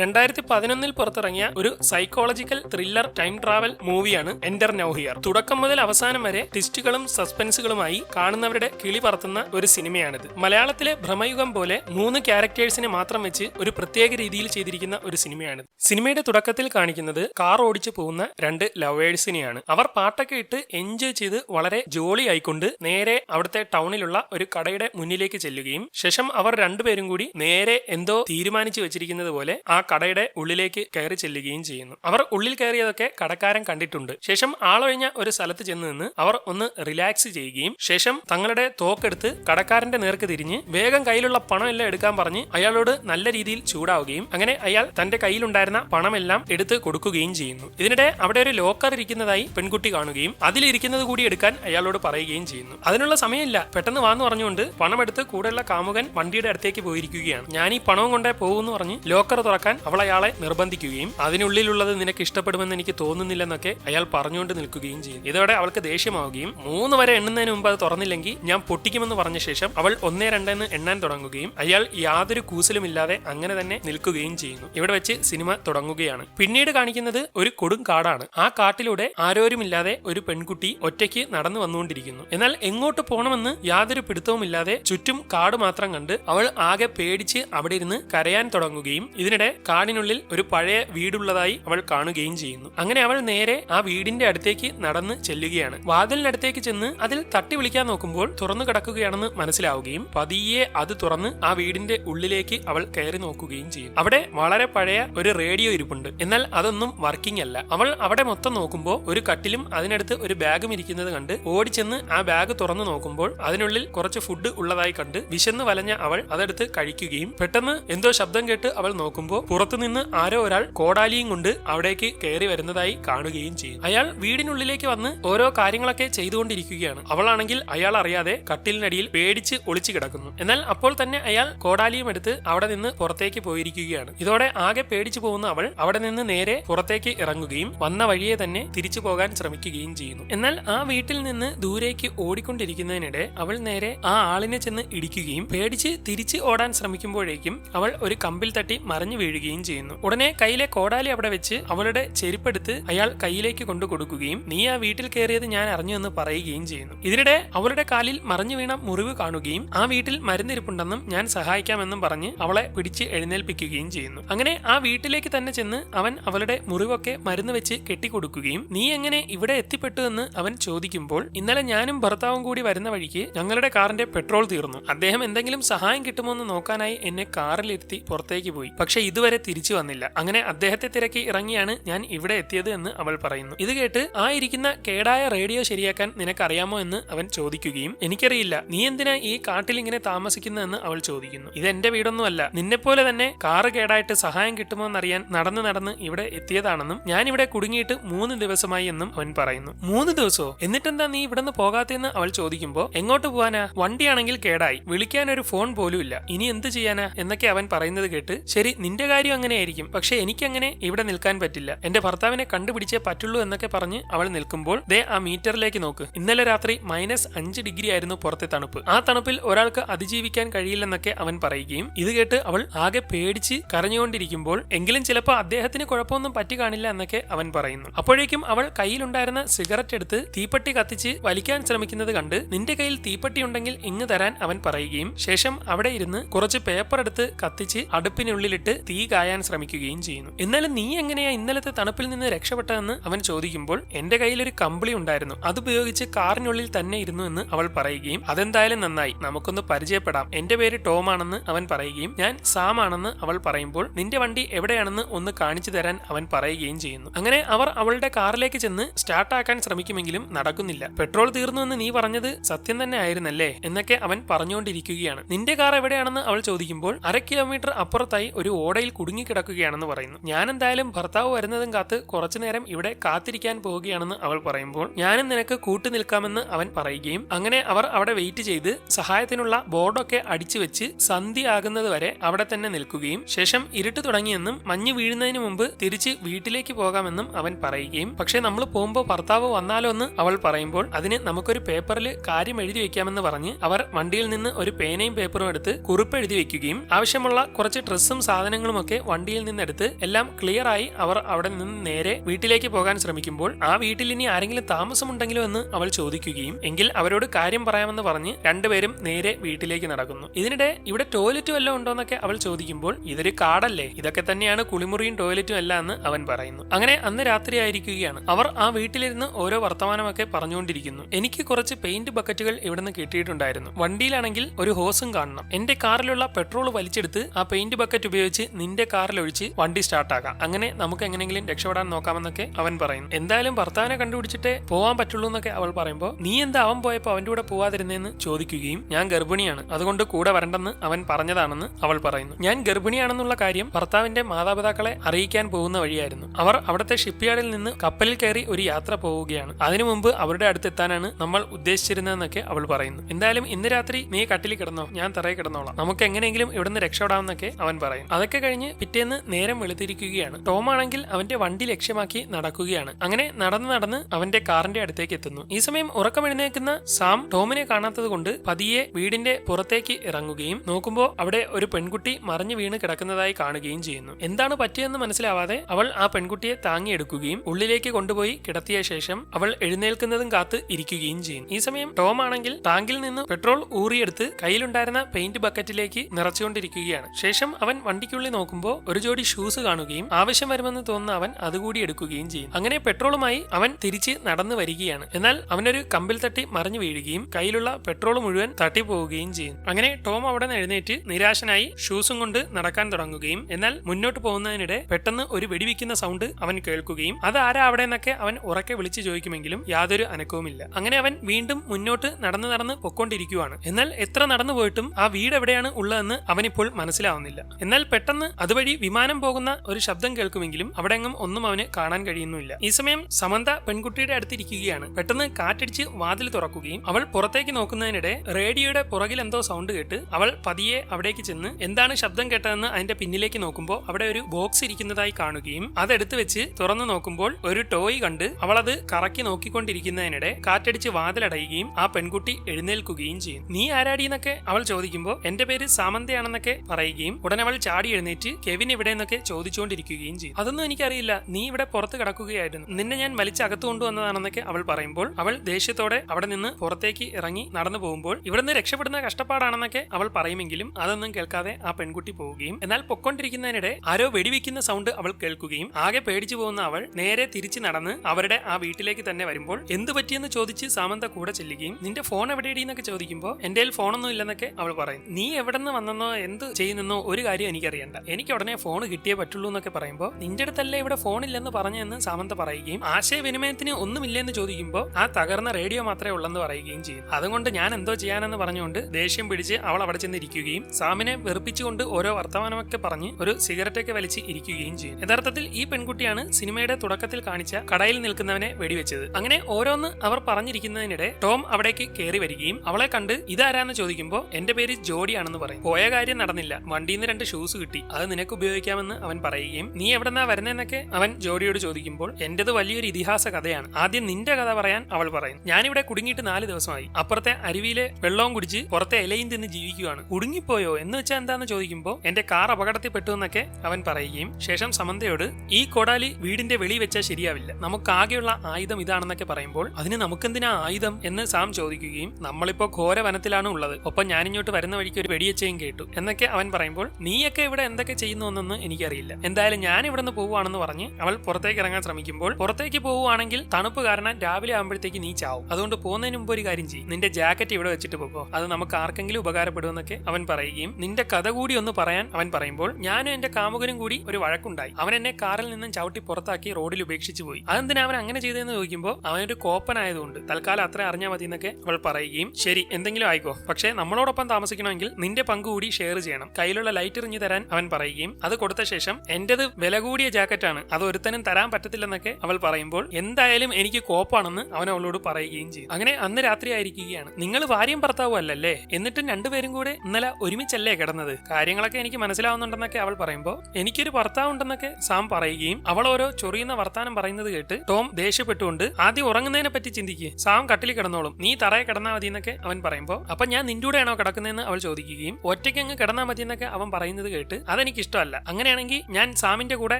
രണ്ടായിരത്തി പതിനൊന്നിൽ പുറത്തിറങ്ങിയ ഒരു സൈക്കോളജിക്കൽ ത്രില്ലർ ടൈം ട്രാവൽ മൂവിയാണ് എൻഡർ നൌഹിയർ തുടക്കം മുതൽ അവസാനം വരെ ട്വിസ്റ്റുകളും സസ്പെൻസുകളുമായി കാണുന്നവരുടെ കിളി പറത്തുന്ന ഒരു സിനിമയാണിത്. മലയാളത്തിലെ ഭ്രമയുഗം പോലെ മൂന്ന് ക്യാരക്ടേഴ്സിനെ മാത്രം വെച്ച് ഒരു പ്രത്യേക രീതിയിൽ ചെയ്തിരിക്കുന്ന ഒരു സിനിമയാണിത്. സിനിമയുടെ തുടക്കത്തിൽ കാണിക്കുന്നത് കാർ ഓടിച്ചു പോകുന്ന രണ്ട് ലവേഴ്സിനെയാണ്. അവർ പാട്ടൊക്കെ ഇട്ട് എൻജോയ് ചെയ്ത് വളരെ ജോളി ആയിക്കൊണ്ട് നേരെ അവിടുത്തെ ടൗണിലുള്ള ഒരു കടയുടെ മുന്നിലേക്ക് ചെല്ലുകയും ശേഷം അവർ രണ്ടുപേരും കൂടി നേരെ എന്തോ തീരുമാനിച്ചു വെച്ചിരിക്കുന്നത് പോലെ ആ കടയുടെ ഉള്ളിലേക്ക് കയറി ചെല്ലുകയും ചെയ്യുന്നു. അവർ ഉള്ളിൽ കയറിയതൊക്കെ കടക്കാരൻ കണ്ടിട്ടുണ്ട്. ശേഷം ആളൊഴിഞ്ഞ ഒരു സ്ഥലത്ത് ചെന്ന് നിന്ന് അവർ ഒന്ന് റിലാക്സ് ചെയ്യുകയും ശേഷം തങ്ങളുടെ തോക്കെടുത്ത് കടക്കാരന്റെ നേർക്ക് തിരിഞ്ഞ് വേഗം കയ്യിലുള്ള പണം എല്ലാം എടുക്കാൻ പറഞ്ഞ് അയാളോട് നല്ല രീതിയിൽ ചൂടാവുകയും അങ്ങനെ അയാൾ തന്റെ കയ്യിലുണ്ടായിരുന്ന പണമെല്ലാം എടുത്ത് കൊടുക്കുകയും ചെയ്യുന്നു. ഇതിനിടെ അവിടെ ഒരു ലോക്കർ ഇരിക്കുന്നതായി പെൺകുട്ടി കാണുകയും അതിലിരിക്കുന്നത് കൂടി എടുക്കാൻ അയാളോട് പറയുകയും ചെയ്യുന്നു. അതിനുള്ള സമയമില്ല. പെട്ടെന്ന് വാന്ന് പറഞ്ഞുകൊണ്ട് പണമെടുത്ത് കൂടെയുള്ള കാമുകൻ വണ്ടിയുടെ അടുത്തേക്ക് പോയിരിക്കുകയാണ്. ഞാൻ ഈ പണവും കൊണ്ടേ പോകുമെന്ന് പറഞ്ഞ് ലോക്കർ തുറക്കാൻ അവൾ അയാളെ നിർബന്ധിക്കുകയും അതിനുള്ളിലുള്ളത് നിനക്ക് ഇഷ്ടപ്പെടുമെന്ന് എനിക്ക് തോന്നുന്നില്ലെന്നൊക്കെ അയാൾ പറഞ്ഞുകൊണ്ട് നിൽക്കുകയും ചെയ്യും. ഇതോടെ അവൾക്ക് ദേഷ്യമാവുകയും മൂന്ന് വരെ എണ്ണുന്നതിന് മുമ്പ് അത് തുറന്നില്ലെങ്കിൽ ഞാൻ പൊട്ടിക്കുമെന്ന് പറഞ്ഞ ശേഷം അവൾ ഒന്നേ രണ്ടെന്ന് എണ്ണാൻ തുടങ്ങുകയും അയാൾ യാതൊരു കൂസലുമില്ലാതെ അങ്ങനെ തന്നെ നിൽക്കുകയും ചെയ്യുന്നു. ഇവിടെ വെച്ച് സിനിമ തുടങ്ങുകയാണ്. പിന്നീട് കാണിക്കുന്നത് ഒരു കൊടും കാടാണ്. ആ കാട്ടിലൂടെ ആരോരുമില്ലാതെ ഒരു പെൺകുട്ടി ഒറ്റയ്ക്ക് നടന്നു വന്നുകൊണ്ടിരിക്കുന്നു. എന്നാൽ എങ്ങോട്ട് പോകണമെന്ന് യാതൊരു പിടുത്തവുമില്ലാതെ ചുറ്റും കാട് മാത്രം കണ്ട് അവൾ ആകെ പേടിച്ച് അവിടെ ഇരുന്ന് കരയാൻ തുടങ്ങുകയും ഇതിനിടെ കാടിനുള്ളിൽ ഒരു പഴയ വീടുള്ളതായി അവൾ കാണുകയും ചെയ്യുന്നു. അങ്ങനെ അവൾ നേരെ ആ വീടിന്റെ അടുത്തേക്ക് നടന്ന് ചെല്ലുകയാണ്. വാതിലിനടുത്തേക്ക് ചെന്ന് അതിൽ തട്ടി വിളിക്കാൻ നോക്കുമ്പോൾ തുറന്നു കിടക്കുകയാണെന്ന് മനസ്സിലാവുകയും പതിയെ അത് തുറന്ന് ആ വീടിന്റെ ഉള്ളിലേക്ക് അവൾ കയറി നോക്കുകയും ചെയ്യും. അവിടെ വളരെ പഴയ ഒരു റേഡിയോ ഇരിപ്പുണ്ട്. എന്നാൽ അതൊന്നും വർക്കിംഗ് അല്ല. അവൾ അവിടെ മൊത്തം നോക്കുമ്പോൾ ഒരു കട്ടിലും അതിനടുത്ത് ഒരു ബാഗും ഇരിക്കുന്നത് കണ്ട് ഓടിച്ചെന്ന് ആ ബാഗ് തുറന്നു നോക്കുമ്പോൾ അതിനുള്ളിൽ കുറച്ച് ഫുഡ് ഉള്ളതായി കണ്ട് വിശന്ന് വലഞ്ഞ അവൾ അതെടുത്ത് കഴിക്കുകയും പെട്ടെന്ന് എന്തോ ശബ്ദം കേട്ട് അവൾ നോക്കുമ്പോൾ പുറത്തുനിന്ന് ആരോ ഒരാൾ കോടാലിയും കൊണ്ട് അവിടേക്ക് കയറി വരുന്നതായി കാണുകയും ചെയ്യും. അയാൾ വീടിനുള്ളിലേക്ക് വന്ന് ഓരോ കാര്യങ്ങളൊക്കെ ചെയ്തുകൊണ്ടിരിക്കുകയാണ്. അവളാണെങ്കിൽ അയാൾ അറിയാതെ കട്ടിലിനടിയിൽ പേടിച്ച് ഒളിച്ചു കിടക്കുന്നു. എന്നാൽ അപ്പോൾ തന്നെ അയാൾ കോടാലിയും എടുത്ത് അവിടെ നിന്ന് പുറത്തേക്ക് പോയിരിക്കുകയാണ്. ഇതോടെ ആകെ പേടിച്ചു പോകുന്ന അവൾ അവിടെ നിന്ന് നേരെ പുറത്തേക്ക് ഇറങ്ങുകയും വന്ന വഴിയെ തന്നെ തിരിച്ചു പോകാൻ ശ്രമിക്കുകയും ചെയ്യുന്നു. എന്നാൽ ആ വീട്ടിൽ നിന്ന് ദൂരേക്ക് ഓടിക്കൊണ്ടിരിക്കുന്നതിനിടെ അവൾ നേരെ ആ ആളിനെ ചെന്ന് ഇടിക്കുകയും പേടിച്ച് തിരിച്ച് ഓടാൻ ശ്രമിക്കുമ്പോഴേക്കും അവൾ ഒരു കമ്പിൽ തട്ടി മറിഞ്ഞു വീഴുകയും ചെയ്യുന്നു. ഉടനെ കയ്യിലെ കോടാലി അവിടെ വെച്ച് അവളുടെ ചെരുപ്പെടുത്ത് അയാൾ കയ്യിലേക്ക് കൊണ്ടു കൊടുക്കുകയും നീ ആ വീട്ടിൽ കയറിയത് ഞാൻ അറിഞ്ഞു എന്ന് പറയുകയും ചെയ്യുന്നു. ഇതിനിടെ അവളുടെ കാലിൽ മറിഞ്ഞു വീണ മുറിവ് കാണുകയും ആ വീട്ടിൽ മരുന്നിരിപ്പുണ്ടെന്നും ഞാൻ സഹായിക്കാമെന്നും പറഞ്ഞ് അവളെ പിടിച്ച് എഴുന്നേൽപ്പിക്കുകയും ചെയ്യുന്നു. അങ്ങനെ ആ വീട്ടിലേക്ക് തന്നെ ചെന്ന് അവൻ അവളുടെ മുറിവൊക്കെ മരുന്ന് വെച്ച് കെട്ടിക്കൊടുക്കുകയും നീ എങ്ങനെ ഇവിടെ എത്തിപ്പെട്ടു എന്ന് അവൻ ചോദിക്കുമ്പോൾ ഇന്നലെ ഞാനും ഭർത്താവും കൂടി വരുന്ന വഴിക്ക് ഞങ്ങളുടെ കാറിന്റെ പെട്രോൾ തീർന്നു. അദ്ദേഹം എന്തെങ്കിലും സഹായം കിട്ടുമോ എന്ന് നോക്കാനായി എന്നെ കാറിലിരുത്തി പുറത്തേക്ക് പോയി. പക്ഷെ ഇതുവരെ തിരിച്ചു വന്നില്ല. അങ്ങനെ അദ്ദേഹത്തെ തിരക്കി ഇറങ്ങിയാണ് ഞാൻ ഇവിടെ എത്തിയത് എന്ന് അവൾ പറയുന്നു. ഇത് കേട്ട് ആ ഇരിക്കുന്ന കേടായ റേഡിയോ ശരിയാക്കാൻ നിനക്കറിയാമോ എന്ന് അവൻ ചോദിക്കുകയും എനിക്കറിയില്ല. നീ എന്തിനാ ഈ കാട്ടിൽ ഇങ്ങനെ താമസിക്കുന്നതെന്ന് അവൾ ചോദിക്കുന്നു. ഇത് എന്റെ വീടൊന്നുമല്ല. നിന്നെപ്പോലെ തന്നെ കാറ് കേടായിട്ട് സഹായം കിട്ടുമോ എന്നറിയാൻ നടന്ന് നടന്ന് ഇവിടെ എത്തിയതാണെന്നും ഞാൻ ഇവിടെ കുടുങ്ങിയിട്ട് മൂന്ന് ദിവസമായി എന്നും അവൻ പറയുന്നു. മൂന്ന് ദിവസമോ എന്നിട്ടെന്താ നീ ഇവിടെ നിന്ന് പോകാത്തെന്ന് അവൾ ചോദിക്കുമ്പോ എങ്ങോട്ട് പോവാനാ? വണ്ടിയാണെങ്കിൽ കേടായി. വിളിക്കാൻ ഒരു ഫോൺ പോലും ഇല്ല ഇനി എന്ത് ചെയ്യാനാ? എന്നൊക്കെ അവൻ പറയുന്നത് കേട്ട് ശരി നിന്റെ കാര്യം അങ്ങനെയായിരിക്കും. പക്ഷെ എനിക്കങ്ങനെ ഇവിടെ നിൽക്കാൻ പറ്റില്ല. എന്റെ ഭർത്താവിനെ കണ്ടുപിടിച്ചേ പറ്റുള്ളൂ എന്നൊക്കെ പറഞ്ഞ് അവൾ നിൽക്കുമ്പോൾ ദേ ആ മീറ്ററിലേക്ക് നോക്ക്. ഇന്നലെ രാത്രി മൈനസ് അഞ്ച് ഡിഗ്രി ആയിരുന്നു പുറത്തെ തണുപ്പ്. ആ തണുപ്പിൽ ഒരാൾക്ക് അതിജീവിക്കാൻ കഴിയില്ലെന്നൊക്കെ അവൻ പറയുകയും ഇത് കേട്ട് അവൾ ആകെ പേടിച്ച് കരഞ്ഞുകൊണ്ടിരിക്കുമ്പോൾ എങ്കിലും ചിലപ്പോൾ അദ്ദേഹത്തിന് കുഴപ്പമൊന്നും പറ്റി കാണില്ല എന്നൊക്കെ അവൻ പറയുന്നു. അപ്പോഴേക്കും അവൾ കയ്യിലുണ്ടായിരുന്ന സിഗരറ്റ് എടുത്ത് തീപ്പട്ടി കത്തിച്ച് വലിക്കാൻ ശ്രമിക്കുന്നത് കണ്ട് നിന്റെ കയ്യിൽ തീപ്പട്ടി ഉണ്ടെങ്കിൽ ഇങ്ങ് തരാൻ അവൻ പറയുകയും ശേഷം അവിടെ ഇരുന്ന് കുറച്ച് പേപ്പർ എടുത്ത് കത്തിച്ച് അടുപ്പിനുള്ളിലിട്ട് തീ കായാൻ ശ്രമിക്കുകയും ചെയ്യുന്നു. എന്നാലും നീ എങ്ങനെയാ ഇന്നലത്തെ തണുപ്പിൽ നിന്ന് രക്ഷപ്പെട്ടതെന്ന് അവൻ ചോദിക്കുമ്പോൾ എന്റെ കയ്യിൽ ഒരു കമ്പിളി ഉണ്ടായിരുന്നു. അത് ഉപയോഗിച്ച് കാറിനുള്ളിൽ തന്നെ ഇരുന്നു എന്ന് അവൾ പറയുകയും അതെന്തായാലും നന്നായി. നമുക്കൊന്ന് പരിചയപ്പെടാം. എന്റെ പേര് ടോം ആണെന്ന് അവൻ പറയുകയും ഞാൻ സാം ആണെന്ന് അവൾ പറയുമ്പോൾ നിന്റെ വണ്ടി എവിടെയാണെന്ന് ഒന്ന് കാണിച്ചു തരാൻ അവൻ പറയുകയും ചെയ്യുന്നു. അങ്ങനെ അവർ അവളുടെ കാറിലേക്ക് ചെന്ന് സ്റ്റാർട്ടാക്കാൻ ശ്രമിക്കുമെങ്കിലും നടക്കുന്നില്ല. പെട്രോൾ തീർന്നു എന്ന് നീ പറഞ്ഞത് സത്യം തന്നെ ആയിരുന്നല്ലേ? എന്നൊക്കെ അവൻ പറഞ്ഞുകൊണ്ടിരിക്കുകയാണ്. നിന്റെ കാർ എവിടെയാണെന്ന് അവൾ ചോദിക്കുമ്പോൾ അര കിലോമീറ്റർ അപ്പുറത്തായി ഒരു ഓടയിൽ കുടുങ്ങിക്കിടക്കുകയാണെന്ന് പറയുന്നു. ഞാൻ എന്തായാലും ഭർത്താവ് വരുന്നതും കാത്ത് കുറച്ചു നേരം ഇവിടെ കാത്തിരിക്കാൻ പോവുകയാണെന്ന് അവൾ പറയുമ്പോൾ ഞാനും നിനക്ക് കൂട്ടു നിൽക്കാമെന്ന് അവൻ പറയുകയും അങ്ങനെ അവർ അവിടെ വെയിറ്റ് ചെയ്ത് സഹായത്തിനുള്ള ബോർഡൊക്കെ അടിച്ചു വെച്ച് സന്ധ്യ ആകുന്നത് വരെ അവിടെ തന്നെ നിൽക്കുകയും ശേഷം ഇരുട്ട് തുടങ്ങിയെന്നും മഞ്ഞ് വീഴുന്നതിന് മുമ്പ് തിരിച്ച് വീട്ടിലേക്ക് പോകാമെന്നും അവൻ പറയുകയും പക്ഷേ നമ്മൾ പോകുമ്പോൾ ഭർത്താവ് വന്നാലോ എന്ന് അവൾ പറയുമ്പോൾ അതിന് നമുക്കൊരു പേപ്പറിൽ കാര്യം എഴുതി വെക്കാമെന്ന് പറഞ്ഞ് അവർ വണ്ടിയിൽ നിന്ന് ഒരു പേനയും പേപ്പറും എടുത്ത് കുറിപ്പ് എഴുതി വെക്കുകയും ആവശ്യമുള്ള കുറച്ച് ഡ്രസ്സും സാധനങ്ങളും സാധനങ്ങളൊക്കെ വണ്ടിയിൽ നിന്നെടുത്ത് എല്ലാം ക്ലിയർ ആയി അവർ അവിടെ നിന്ന് നേരെ വീട്ടിലേക്ക് പോകാൻ ശ്രമിക്കുമ്പോൾ ആ വീട്ടിൽ ഇനി ആരെങ്കിലും താമസമുണ്ടെങ്കിലോ എന്ന് അവൾ ചോദിക്കുകയും എങ്കിൽ അവരോട് കാര്യം പറയാമെന്ന് പറഞ്ഞ് രണ്ടുപേരും നേരെ വീട്ടിലേക്ക് നടക്കുന്നു. ഇതിനിടെ ഇവിടെ ടോയ്ലറ്റും എല്ലാം ഉണ്ടോന്നൊക്കെ അവൾ ചോദിക്കുമ്പോൾ ഇതൊരു കാടല്ലേ ഇതൊക്കെ തന്നെയാണ് കുളിമുറിയും ടോയ്ലറ്റും അല്ല എന്ന് അവൻ പറയുന്നു. അങ്ങനെ അന്ന് രാത്രി ആയിരിക്കുകയാണ്. അവർ ആ വീട്ടിലിരുന്ന് ഓരോ വർത്തമാനമൊക്കെ പറഞ്ഞുകൊണ്ടിരിക്കുന്നു. എനിക്ക് കുറച്ച് പെയിന്റ് ബക്കറ്റുകൾ ഇവിടുന്ന് കിട്ടിയിട്ടുണ്ടായിരുന്നു. വണ്ടിയിലാണെങ്കിൽ ഒരു ഹോസും കാണണം. എന്റെ കാറിലുള്ള പെട്രോൾ വലിച്ചെടുത്ത് ആ പെയിന്റ് ബക്കറ്റ് ഉപയോഗിച്ച് നിന്റെ കാറിൽ ഒഴിച്ച് വണ്ടി സ്റ്റാർട്ടാക്കാം അങ്ങനെ നമുക്ക് എങ്ങനെയെങ്കിലും രക്ഷപ്പെടാൻ നോക്കാമെന്നൊക്കെ അവൻ പറയുന്നു. എന്തായാലും ഭർത്താവിനെ കണ്ടുപിടിച്ചിട്ടേ പോവാൻ പറ്റുള്ളൂ എന്നൊക്കെ അവൾ പറയുമ്പോൾ നീ എന്താ അവൻ പോയപ്പോൾ അവന്റെ കൂടെ പോവാതിരുന്നേന്ന് ചോദിക്കുകയും ഞാൻ ഗർഭിണിയാണ്. അതുകൊണ്ട് കൂടെ വരണ്ടെന്ന് അവൻ പറഞ്ഞതാണെന്ന് അവൾ പറയുന്നു. ഞാൻ ഗർഭിണിയാണെന്നുള്ള കാര്യം ഭർത്താവിന്റെ മാതാപിതാക്കളെ അറിയിക്കാൻ പോകുന്ന വഴിയായിരുന്നു. അവർ അവിടുത്തെ ഷിപ്പ്യാർഡിൽ നിന്ന് കപ്പലിൽ കയറി ഒരു യാത്ര പോവുകയാണ്. അതിനു മുമ്പ് അവരുടെ അടുത്തെത്താനാണ് നമ്മൾ ഉദ്ദേശിച്ചിരുന്നതെന്നൊക്കെ അവൾ പറയുന്നു. എന്തായാലും ഇന്ന് രാത്രി നീ കട്ടിൽ കിടന്നോ ഞാൻ തറയിൽ കിടന്നോളാം. നമുക്ക് എങ്ങനെയെങ്കിലും ഇവിടുന്ന് രക്ഷപ്പെടാമെന്നൊക്കെ അവൻ പറയും അതൊക്കെ കഴിഞ്ഞ് പിറ്റേന്ന് നേരം വെളുത്തിരിക്കുകയാണ്. ടോം ആണെങ്കിൽ അവന്റെ വണ്ടി ലക്ഷ്യമാക്കി നടക്കുകയാണ്. അങ്ങനെ നടന്ന് നടന്ന് അവന്റെ കാറിന്റെ അടുത്തേക്ക് എത്തുന്നു. ഈ സമയം ഉറക്കമെഴുന്നേക്കുന്ന സാം ടോമിനെ കാണാത്തത് കൊണ്ട് പതിയെ വീടിന്റെ പുറത്തേക്ക് ഇറങ്ങുകയും നോക്കുമ്പോൾ അവിടെ ഒരു പെൺകുട്ടി മറിഞ്ഞു വീണ് കിടക്കുന്നതായി കാണുകയും ചെയ്യുന്നു. എന്താണ് പറ്റിയെന്ന് മനസ്സിലാവാതെ അവൾ ആ പെൺകുട്ടിയെ താങ്ങിയെടുക്കുകയും ഉള്ളിലേക്ക് കൊണ്ടുപോയി കിടത്തിയ ശേഷം അവൾ എഴുന്നേൽക്കുന്നതും കാത്ത് ഇരിക്കുകയും ചെയ്യും ഈ സമയം ടോം ആണെങ്കിൽ ടാങ്കിൽ നിന്ന് പെട്രോൾ ഊറിയെടുത്ത് കയ്യിലുണ്ടായിരുന്ന പെയിന്റ് ബക്കറ്റിലേക്ക് നിറച്ചുകൊണ്ടിരിക്കുകയാണ്. ശേഷം അവൻ വണ്ടിക്കുള്ളിൽ നോക്കുമ്പോൾ ഒരു ജോഡി ഷൂസ് കാണുകയും ആവശ്യം വരുമെന്ന് തോന്നുന്ന അവൻ അതുകൂടി എടുക്കുകയും ചെയ്യും. അങ്ങനെ പെട്രോളുമായി അവൻ തിരിച്ച് നടന്നു വരികയാണ്. എന്നാൽ അവനൊരു കമ്പിൽ തട്ടി മറിഞ്ഞു വീഴുകയും കയ്യിലുള്ള പെട്രോൾ മുഴുവൻ തട്ടിപ്പോവുകയും ചെയ്യും. അങ്ങനെ ടോം അവിടെ എഴുന്നേറ്റ് നിരാശനായി ഷൂസും കൊണ്ട് നടക്കാൻ തുടങ്ങുകയും എന്നാൽ മുന്നോട്ട് പോകുന്നതിനിടെ പെട്ടെന്ന് ഒരു വെടിവെക്കുന്ന സൗണ്ട് അവൻ കേൾക്കുകയും അത് ആരാ അവിടെ നിന്നൊക്കെ അവൻ ഉറക്കെ വിളിച്ചു ചോദിക്കുമെങ്കിലും യാതൊരു അനക്കവുമില്ല. അങ്ങനെ അവൻ വീണ്ടും മുന്നോട്ട് നടന്നു നടന്ന് പൊക്കൊണ്ടിരിക്കുകയാണ് എന്നാൽ എത്ര നടന്നു പോയിട്ടും ആ വീട് എവിടെയാണ് ഉള്ളതെന്ന് അവനിപ്പോൾ മനസ്സിലാവുന്നില്ല. എന്നാൽ പെട്ടെന്ന് അതുവഴി വിമാനം പോകുന്ന ഒരു ശബ്ദം കേൾക്കുമെങ്കിലും അവിടെങ്ങും ഒന്നും അവന് കാണാൻ കഴിയുന്നുമില്ല. ഈ സമയം സമന്ത പെൺകുട്ടിയുടെ അടുത്തിരിക്കുകയാണ്. പെട്ടെന്ന് കാറ്റടിച്ച് വാതിൽ തുറക്കുകയും അവൾ പുറത്തേക്ക് നോക്കുന്നതിനിടെ റേഡിയോയുടെ പുറകിൽ എന്തോ സൗണ്ട് കേട്ട് അവൾ പതിയെ അവിടേക്ക് ചെന്ന് എന്താണ് ശബ്ദം കേട്ടതെന്ന് അതിന്റെ പിന്നിലേക്ക് നോക്കുമ്പോൾ അവിടെ ഒരു ബോക്സ് ഇരിക്കുന്നതായി കാണുകയും അതെടുത്ത് വെച്ച് തുറന്നു നോക്കുമ്പോൾ ഒരു ടോയ് കണ്ട് അവൾ അത് കറക്കി നോക്കിക്കൊണ്ടിരിക്കുന്നതിനിടെ കാറ്റടിച്ച് വാതിലടയുകയും ആ പെൺകുട്ടി എഴുന്നേൽക്കുകയും ചെയ്യും നീ ആരാടിയെന്നൊക്കെ അവൾ ചോദിക്കുമ്പോൾ എന്റെ പേര് സാമന്തയാണെന്നൊക്കെ പറയുകയും ഉടനെ അവൾ ചാടി എഴുന്നേറ്റ്. കെവിൻ എവിടെ എന്നൊക്കെ ചോദിച്ചുകൊണ്ടിരിക്കുകയും ചെയ്യും അതൊന്നും എനിക്കറിയില്ല. നീ ഇവിടെ പുറത്ത് കിടക്കുകയായിരുന്നു. നിന്നെ ഞാൻ വലിച്ച അകത്തു കൊണ്ടുവന്നതാണെന്നൊക്കെ അവൾ പറയുമ്പോൾ അവൾ ദേഷ്യത്തോടെ അവിടെ നിന്ന് പുറത്തേക്ക് ഇറങ്ങി നടന്നു പോകുമ്പോൾ ഇവിടുന്ന് രക്ഷപ്പെടുന്ന കഷ്ടപ്പാടാണെന്നൊക്കെ അവൾ പറയുമെങ്കിലും അതൊന്നും കേൾക്കാതെ ആ പെൺകുട്ടി പോവുകയും എന്നാൽ പൊക്കൊണ്ടിരിക്കുന്നതിനിടെ ആരോ വെടിവെക്കുന്ന സൗണ്ട് അവൾ കേൾക്കുകയും ആകെ പേടിച്ചു പോകുന്ന അവൾ നേരെ തിരിച്ചു നടന്ന് അവരുടെ ആ വീട്ടിലേക്ക് തന്നെ വരുമ്പോൾ എന്ത് പറ്റിയെന്ന് ചോദിച്ച് സാമന്ത കൂടെ ചെല്ലുകയും നിന്റെ ഫോൺ എവിടെയടി എന്നൊക്കെ ചോദിക്കുമ്പോൾ എന്റെ കയ്യിൽ ഫോണൊന്നും ഇല്ലെന്നൊക്കെ അവൾ പറയും. നീ എവിടെ നിന്ന് വന്നെന്നോ എന്ത് ചെയ്യുന്നെന്നോ ഒരു കാര്യം എനിക്കറിയണ്ട. എനിക്ക് ഉടനെ ഫോൺ കിട്ടിയേ പറ്റുള്ളൂ എന്നൊക്കെ പറയുമ്പോൾ നിന്റെ അടുത്തല്ലേ ഇവിടെ ഫോൺ ഇല്ലെന്ന് പറഞ്ഞെന്ന് സാമന്ത പറയുകയും ആശയവിനിമയത്തിന് ഒന്നുമില്ലെന്ന് ചോദിക്കുമ്പോൾ ആ തകർന്ന റേഡിയോ മാത്രമേ ഉള്ളെന്ന് പറയുകയും ചെയ്യും. അതുകൊണ്ട് ഞാൻ എന്തോ ചെയ്യാനെന്ന് പറഞ്ഞുകൊണ്ട് ദേഷ്യം പിടിച്ച് അവൾ അവിടെ ചെന്ന് ഇരിക്കുകയും സാമിനെ വെറുപ്പിച്ചുകൊണ്ട് ഓരോ വർത്തമാനമൊക്കെ പറഞ്ഞ് ഒരു സിഗരറ്റൊക്കെ വലിച്ച് ഇരിക്കുകയും ചെയ്യും. യഥാർത്ഥത്തിൽ ഈ പെൺകുട്ടിയാണ് സിനിമയുടെ തുടക്കത്തിൽ കാണിച്ച കടയിൽ നിൽക്കുന്നവനെ വെടിവെച്ചത്. അങ്ങനെ ഓരോന്ന് അവർ പറഞ്ഞിരിക്കുന്നതിനിടെ ടോം അവിടേക്ക് കയറി വരികയും അവളെ കണ്ട് ഇതാരാന്ന് ചോദിക്കുമ്പോൾ എന്റെ പേര് ജോഡിയാണെന്ന് പറയും. പോയ കാര്യം നടന്നില്ല. വണ്ടിയിൽ നിന്ന് രണ്ട് ഷൂസ് കിട്ടി. അത് നിനക്ക് ഉപയോഗിക്കാമെന്ന് അവൻ പറയുകയും നീ എവിടെന്നാ വരുന്നതെന്നൊക്കെ അവൻ ജോഡിയോട് ചോദിക്കുമ്പോൾ എന്റേത് വലിയൊരു ഇതിഹാസ കഥയാണ്. ആദ്യം നിന്റെ കഥ പറയാൻ അവൾ പറയും. ഞാനിവിടെ കുടുങ്ങിയിട്ട് നാല് ദിവസമായി. അപ്പുറത്തെ അരുവിയിലെ വെള്ളവും കുടിച്ച് പുറത്തെ ഇലയും തിന്ന് ജീവിക്കുകയാണ്. കുടുങ്ങിപ്പോയോ? എന്ന് വെച്ചാൽ എന്താന്ന് ചോദിക്കുമ്പോൾ എന്റെ കാർ അപകടത്തിൽപ്പെട്ടു എന്നൊക്കെ അവൻ പറയുകയും ശേഷം സമന്തയോട് ഈ കൊടാലി വീടിന്റെ വെളി വെച്ചാൽ ശരിയാവില്ല. നമുക്കാകെയുള്ള ആയുധം ഇതാണെന്നൊക്കെ പറയുമ്പോൾ അതിന് നമുക്കെന്തിനാ ആയുധം? എന്ന് സാം ചോദിക്കുകയും നമ്മളിപ്പോ ഘോര വനത്തിലാണ് ഉള്ളത്. ഒപ്പം ഞാനിങ്ങോട്ട് വരുന്ന വഴിക്ക് ഒരു വെടിയച്ചയും കേട്ടു എന്നൊക്കെ അവൻ പറയുമ്പോൾ നീയൊക്കെ ഇവിടെ എന്തൊക്കെ ചെയ്യുന്നു എന്നൊന്ന് എനിക്കറിയില്ല. എന്തായാലും ഞാൻ ഇവിടുന്ന് പോവുകയാണെന്ന് പറഞ്ഞ് അവൾ പുറത്തേക്ക് ഇറങ്ങാൻ ശ്രമിക്കുമ്പോൾ പുറത്തേക്ക് പോവുകയാണെങ്കിൽ തണുപ്പ് കാരണം രാവിലെ ആകുമ്പോഴത്തേക്ക് നീ ചാവും. അതുകൊണ്ട് പോകുന്നതിന് മുമ്പ് ഒരു കാര്യം ചെയ്യും. നിന്റെ ജാക്കറ്റ് ഇവിടെ വെച്ചിട്ട് പോകുമോ അത് നമുക്ക് ആർക്കെങ്കിലും ഉപകാരപ്പെടുമെന്നൊക്കെ അവൻ പറയുകയും നിന്റെ കഥ കൂടി ഒന്ന് പറയാൻ അവൻ പറയുമ്പോൾ ഞാനും എന്റെ കാമുകനും കൂടി ഒരു വഴക്കുണ്ടായി. അവൻ എന്നെ കാറിൽ നിന്നും ചവിട്ടി പുറത്താക്കി റോഡിൽ ഉപേക്ഷിച്ചു പോയി. അതെന്തിനാ അവൻ അങ്ങനെ ചെയ്തതെന്ന് ചോദിക്കുമ്പോൾ അവനൊരു കോപ്പനായതുകൊണ്ട് തൽക്കാലം അത്ര അറിഞ്ഞാൽ മതി എന്നൊക്കെ അവൾ പറയുകയും ശരി എന്തെങ്കിലും ആയിക്കോ. പക്ഷേ നമ്മളോടൊപ്പം താമസിക്കണമെങ്കിൽ നിന്റെ പങ്ക് കൂടി ഷെയർ ചെയ്യണം. കയ്യിലുള്ള ലൈറ്റ് എറിഞ്ഞു തരാൻ അവൻ പറയുകയും അത് കൊടുത്ത ശേഷം എന്റേത് വില കൂടിയ ജാക്കറ്റാണ് അത് ഒരുത്തനും തരാൻ പറ്റത്തില്ലെന്നൊക്കെ അവൾ പറയുമ്പോൾ എന്തായാലും എനിക്ക് കോപ്പാണെന്ന് അവൻ അവളോട് പറയുകയും ചെയ്യും അങ്ങനെ അന്ന് രാത്രി ആയിരിക്കുകയാണ്. നിങ്ങൾ ഭാര്യയും ഭർത്താവും അല്ലല്ലേ? എന്നിട്ടും രണ്ടുപേരും കൂടെ ഇന്നലെ ഒരുമിച്ചല്ലേ കിടന്നത്? കാര്യങ്ങളൊക്കെ എനിക്ക് മനസ്സിലാവുന്നുണ്ടെന്നൊക്കെ അവൾ പറയുമ്പോൾ എനിക്കൊരു ഭർത്താവ് ഉണ്ടെന്നൊക്കെ സാം പറയുകയും അവൾ ഓരോ ചൊറിയുന്ന വർത്താനം പറയുന്നത് കേട്ട് ടോം ദേഷ്യപ്പെട്ടുകൊണ്ട് ആദ്യം ഉറങ്ങുന്നതിനെ പറ്റി ചിന്തിക്കുക സാം കട്ടിൽ കിടന്നോളും. നീ തറയെ കിടന്നാ മതി എന്നൊക്കെ അവൻ പറയുമ്പോൾ അപ്പൊ ഞാൻ നിന്റെ കൂടെയാണോ കിടക്കുന്നതെന്ന്? അവൾ ചോദിക്കുകയും ഒറ്റയ്ക്ക് അങ്ങ് കിടന്നാ മതി എന്നൊക്കെ അവൻ പറയുന്നത് കേട്ട് അത് അതെനിക്ക് ഇഷ്ടമല്ല അങ്ങനെയാണെങ്കിൽ ഞാൻ സാമിന്റെ കൂടെ